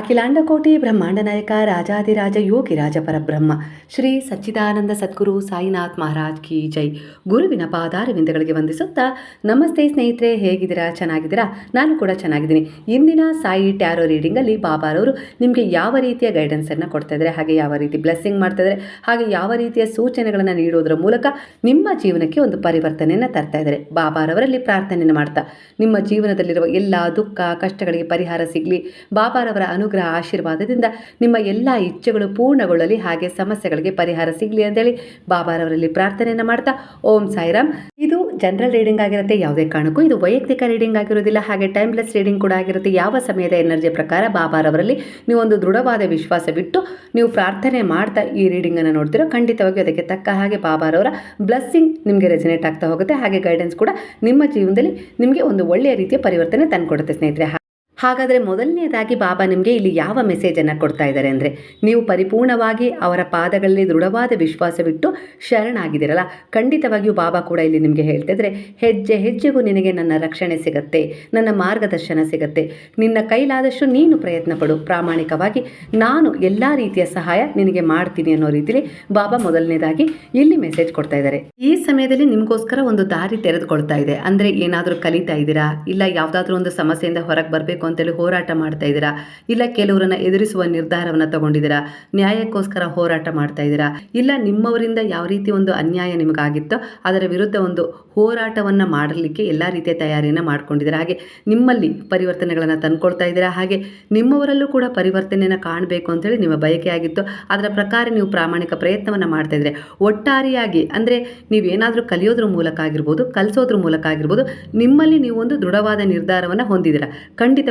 ಅಖಿಲಾಂಡಕೋಟಿ ಬ್ರಹ್ಮಾಂಡ ನಾಯಕ ರಾಜಾದಿರಾಜ ಯೋಗಿ ರಾಜ ಪರಬ್ರಹ್ಮ ಶ್ರೀ ಸಚ್ಚಿದಾನಂದ ಸದ್ಗುರು ಸಾಯಿನಾಥ್ ಮಹಾರಾಜ್ ಕಿ ಜೈ. ಗುರುವಿನ ಪಾದಾರವಿಂದಗಳಿಗೆ ವಂದಿಸುತ್ತಾ, ನಮಸ್ತೆ ಸ್ನೇಹಿತರೆ, ಹೇಗಿದ್ದೀರಾ? ಚೆನ್ನಾಗಿದ್ದೀರಾ? ನಾನು ಕೂಡ ಚೆನ್ನಾಗಿದ್ದೀನಿ. ಇಂದಿನ ಸಾಯಿ ಟ್ಯಾರೋ ರೀಡಿಂಗಲ್ಲಿ ಬಾಬಾರವರು ನಿಮಗೆ ಯಾವ ರೀತಿಯ ಗೈಡೆನ್ಸನ್ನು ಕೊಡ್ತಾ ಇದ್ದಾರೆ, ಹಾಗೆ ಯಾವ ರೀತಿ ಬ್ಲೆಸ್ಸಿಂಗ್ ಮಾಡ್ತಾ ಇದ್ದಾರೆ, ಹಾಗೆ ಯಾವ ರೀತಿಯ ಸೂಚನೆಗಳನ್ನು ನೀಡೋದ್ರ ಮೂಲಕ ನಿಮ್ಮ ಜೀವನಕ್ಕೆ ಒಂದು ಪರಿವರ್ತನೆಯನ್ನು ತರ್ತಾ ಇದ್ದಾರೆ. ಬಾಬಾರವರಲ್ಲಿ ಪ್ರಾರ್ಥನೆಯನ್ನು ಮಾಡ್ತಾ, ನಿಮ್ಮ ಜೀವನದಲ್ಲಿರುವ ಎಲ್ಲ ದುಃಖ, ಕಷ್ಟಗಳಿಗೆ ಪರಿಹಾರ ಸಿಗಲಿ, ಬಾಬಾರವರ ಅನುಗ್ರಹ, ಆಶೀರ್ವಾದದಿಂದ ನಿಮ್ಮ ಎಲ್ಲ ಇಚ್ಛೆಗಳು ಪೂರ್ಣಗೊಳ್ಳಲಿ, ಹಾಗೆ ಸಮಸ್ಯೆಗಳಿಗೆ ಪರಿಹಾರ ಸಿಗಲಿ ಅಂತೇಳಿ ಬಾಬಾರವರಲ್ಲಿ ಪ್ರಾರ್ಥನೆಯನ್ನು ಮಾಡ್ತಾ ಓಂ ಸಾಯಿರಾಮ್. ಇದು ಜನರಲ್ ರೀಡಿಂಗ್ ಆಗಿರುತ್ತೆ, ಯಾವುದೇ ಕಾರಣಕ್ಕೂ ಇದು ವೈಯಕ್ತಿಕ ರೀಡಿಂಗ್ ಆಗಿರೋದಿಲ್ಲ, ಹಾಗೆ ಟೈಮ್ಲೆಸ್ ರೀಡಿಂಗ್ ಕೂಡ ಆಗಿರುತ್ತೆ. ಯಾವ ಸಮಯದ ಎನರ್ಜಿ ಪ್ರಕಾರ ಬಾಬಾರವರಲ್ಲಿ ನೀವು ಒಂದು ದೃಢವಾದ ವಿಶ್ವಾಸ ಬಿಟ್ಟು ನೀವು ಪ್ರಾರ್ಥನೆ ಮಾಡ್ತಾ ಈ ರೀಡಿಂಗನ್ನು ನೋಡ್ತಿರೋ ಖಂಡಿತವಾಗಿ ಅದಕ್ಕೆ ತಕ್ಕ ಹಾಗೆ ಬಾಬಾರವರ ಬ್ಲಸ್ಸಿಂಗ್ ನಿಮಗೆ ರೆಸಿನೇಟ್ ಆಗ್ತಾ ಹೋಗುತ್ತೆ. ಹಾಗೆ ಗೈಡೆನ್ಸ್ ಕೂಡ ನಿಮ್ಮ ಜೀವನದಲ್ಲಿ ನಿಮಗೆ ಒಂದು ಒಳ್ಳೆಯ ರೀತಿಯ ಪರಿವರ್ತನೆ ತಂದುಕೊಡುತ್ತೆ ಸ್ನೇಹಿತರೆ. ಹಾಗಾದರೆ ಮೊದಲನೇದಾಗಿ ಬಾಬಾ ನಿಮಗೆ ಇಲ್ಲಿ ಯಾವ ಮೆಸೇಜನ್ನು ಕೊಡ್ತಾ ಇದ್ದಾರೆ ಅಂದರೆ, ನೀವು ಪರಿಪೂರ್ಣವಾಗಿ ಅವರ ಪಾದಗಳಲ್ಲಿ ದೃಢವಾದ ವಿಶ್ವಾಸವಿಟ್ಟು ಶರಣಾಗಿದ್ದೀರಲ್ಲ, ಖಂಡಿತವಾಗಿಯೂ ಬಾಬಾ ಕೂಡ ಇಲ್ಲಿ ನಿಮಗೆ ಹೇಳ್ತಿದ್ರೆ ಹೆಜ್ಜೆ ಹೆಜ್ಜೆಗೂ ನಿನಗೆ ನನ್ನ ರಕ್ಷಣೆ ಸಿಗತ್ತೆ, ನನ್ನ ಮಾರ್ಗದರ್ಶನ ಸಿಗತ್ತೆ, ನಿನ್ನ ಕೈಲಾದಷ್ಟು ನೀನು ಪ್ರಯತ್ನ ಪಡು, ಪ್ರಾಮಾಣಿಕವಾಗಿ ನಾನು ಎಲ್ಲ ರೀತಿಯ ಸಹಾಯ ನಿನಗೆ ಮಾಡ್ತೀನಿ ಅನ್ನೋ ರೀತಿಯಲ್ಲಿ ಬಾಬಾ ಮೊದಲನೇದಾಗಿ ಇಲ್ಲಿ ಮೆಸೇಜ್ ಕೊಡ್ತಾ ಇದ್ದಾರೆ. ಈ ಸಮಯದಲ್ಲಿ ನಿಮಗೋಸ್ಕರ ಒಂದು ದಾರಿ ತೆರೆದುಕೊಳ್ತಾ ಇದೆ, ಅಂದರೆ ಏನಾದರೂ ಕಲಿತಾ ಇದ್ದೀರಾ, ಇಲ್ಲ ಯಾವುದಾದ್ರೂ ಒಂದು ಸಮಸ್ಯೆಯಿಂದ ಹೊರಗೆ ಬರಬೇಕು ಅಂತೇಳಿ ಹೋರಾಟ ಮಾಡ್ತಾ ಇದ್ದೀರಾ? ಇಲ್ಲ ಕೆಲವರನ್ನ ಎದುರಿಸುವ ನಿರ್ಧಾರವನ್ನು ತಗೊಂಡಿದ್ದೀರಾ? ನ್ಯಾಯಕ್ಕೋಸ್ಕರ ಹೋರಾಟ ಮಾಡ್ತಾ ಇದ್ದೀರಾ? ಇಲ್ಲ ನಿಮ್ಮವರಿಂದ ಯಾವ ರೀತಿ ಒಂದು ಅನ್ಯಾಯ ನಿಮಗಾಗಿತ್ತೋ ಅದರ ವಿರುದ್ಧ ಒಂದು ಹೋರಾಟವನ್ನು ಮಾಡಲಿಕ್ಕೆ ಎಲ್ಲ ರೀತಿಯ ತಯಾರಿಯನ್ನು ಮಾಡ್ಕೊಂಡಿದ್ದೀರಾ? ಹಾಗೆ ನಿಮ್ಮಲ್ಲಿ ಪರಿವರ್ತನೆಗಳನ್ನು ತಂದ್ಕೊಳ್ತಾ ಇದ್ದೀರಾ? ಹಾಗೆ ನಿಮ್ಮವರಲ್ಲೂ ಕೂಡ ಪರಿವರ್ತನೆಯನ್ನು ಕಾಣಬೇಕು ಅಂತೇಳಿ ನಿಮ್ಮ ಬಯಕೆ ಆಗಿತ್ತು. ಅದರ ಪ್ರಕಾರ ನೀವು ಪ್ರಾಮಾಣಿಕ ಪ್ರಯತ್ನವನ್ನು ಮಾಡ್ತಾ ಇದ್ದರೆ? ಒಟ್ಟಾರೆಯಾಗಿ ಅಂದರೆ ನೀವೇನಾದರೂ ಕಲಿಯೋದ್ರ ಮೂಲಕ ಆಗಿರ್ಬೋದು, ಕಲಿಸೋದ್ರ ಮೂಲಕ ಆಗಿರ್ಬೋದು, ನಿಮ್ಮಲ್ಲಿ ನೀವು ಒಂದು ದೃಢವಾದ ನಿರ್ಧಾರವನ್ನು ಹೊಂದಿದ್ದೀರಾ?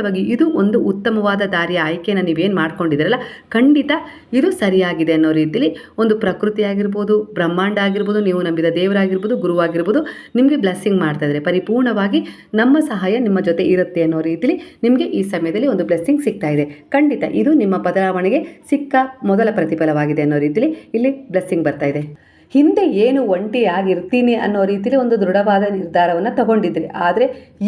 ಖಂಡಿತವಾಗಿ ಇದು ಒಂದು ಉತ್ತಮವಾದ ದಾರಿಯ ಆಯ್ಕೆನ ನೀವೇನು ಮಾಡ್ಕೊಂಡಿದ್ದೀರಲ್ಲ, ಖಂಡಿತ ಇದು ಸರಿಯಾಗಿದೆ ಅನ್ನೋ ರೀತಿಯಲ್ಲಿ ಒಂದು ಪ್ರಕೃತಿ ಆಗಿರ್ಬೋದು ಬ್ರಹ್ಮಾಂಡ ಆಗಿರ್ಬೋದು, ನೀವು ನಂಬಿದ ದೇವರಾಗಿರ್ಬೋದು ಗುರುವಾಗಿರ್ಬೋದು ನಿಮಗೆ ಬ್ಲೆಸ್ಸಿಂಗ್ ಮಾಡ್ತಾ ಇದ್ದಾರೆ. ಪರಿಪೂರ್ಣವಾಗಿ ನಮ್ಮ ಸಹಾಯ ನಿಮ್ಮ ಜೊತೆ ಇರುತ್ತೆ ಅನ್ನೋ ರೀತಿಯಲ್ಲಿ ನಿಮಗೆ ಈ ಸಮಯದಲ್ಲಿ ಒಂದು ಬ್ಲೆಸ್ಸಿಂಗ್ ಸಿಗ್ತಾ ಇದೆ. ಖಂಡಿತ ಇದು ನಿಮ್ಮ ಬದಲಾವಣೆಗೆ ಸಿಕ್ಕ ಮೊದಲ ಪ್ರತಿಫಲವಾಗಿದೆ ಅನ್ನೋ ರೀತಿಯಲ್ಲಿ ಇಲ್ಲಿ ಬ್ಲೆಸ್ಸಿಂಗ್ ಬರ್ತಾ ಇದೆ. ಹಿಂದೆ ಏನು ಒಂಟಿಯಾಗಿರ್ತೀನಿ ಅನ್ನೋ ರೀತಿಯಲ್ಲಿ ಒಂದು ದೃಢವಾದ ನಿರ್ಧಾರವನ್ನು ತಗೊಂಡಿದ್ರಿ. ಆದರೆ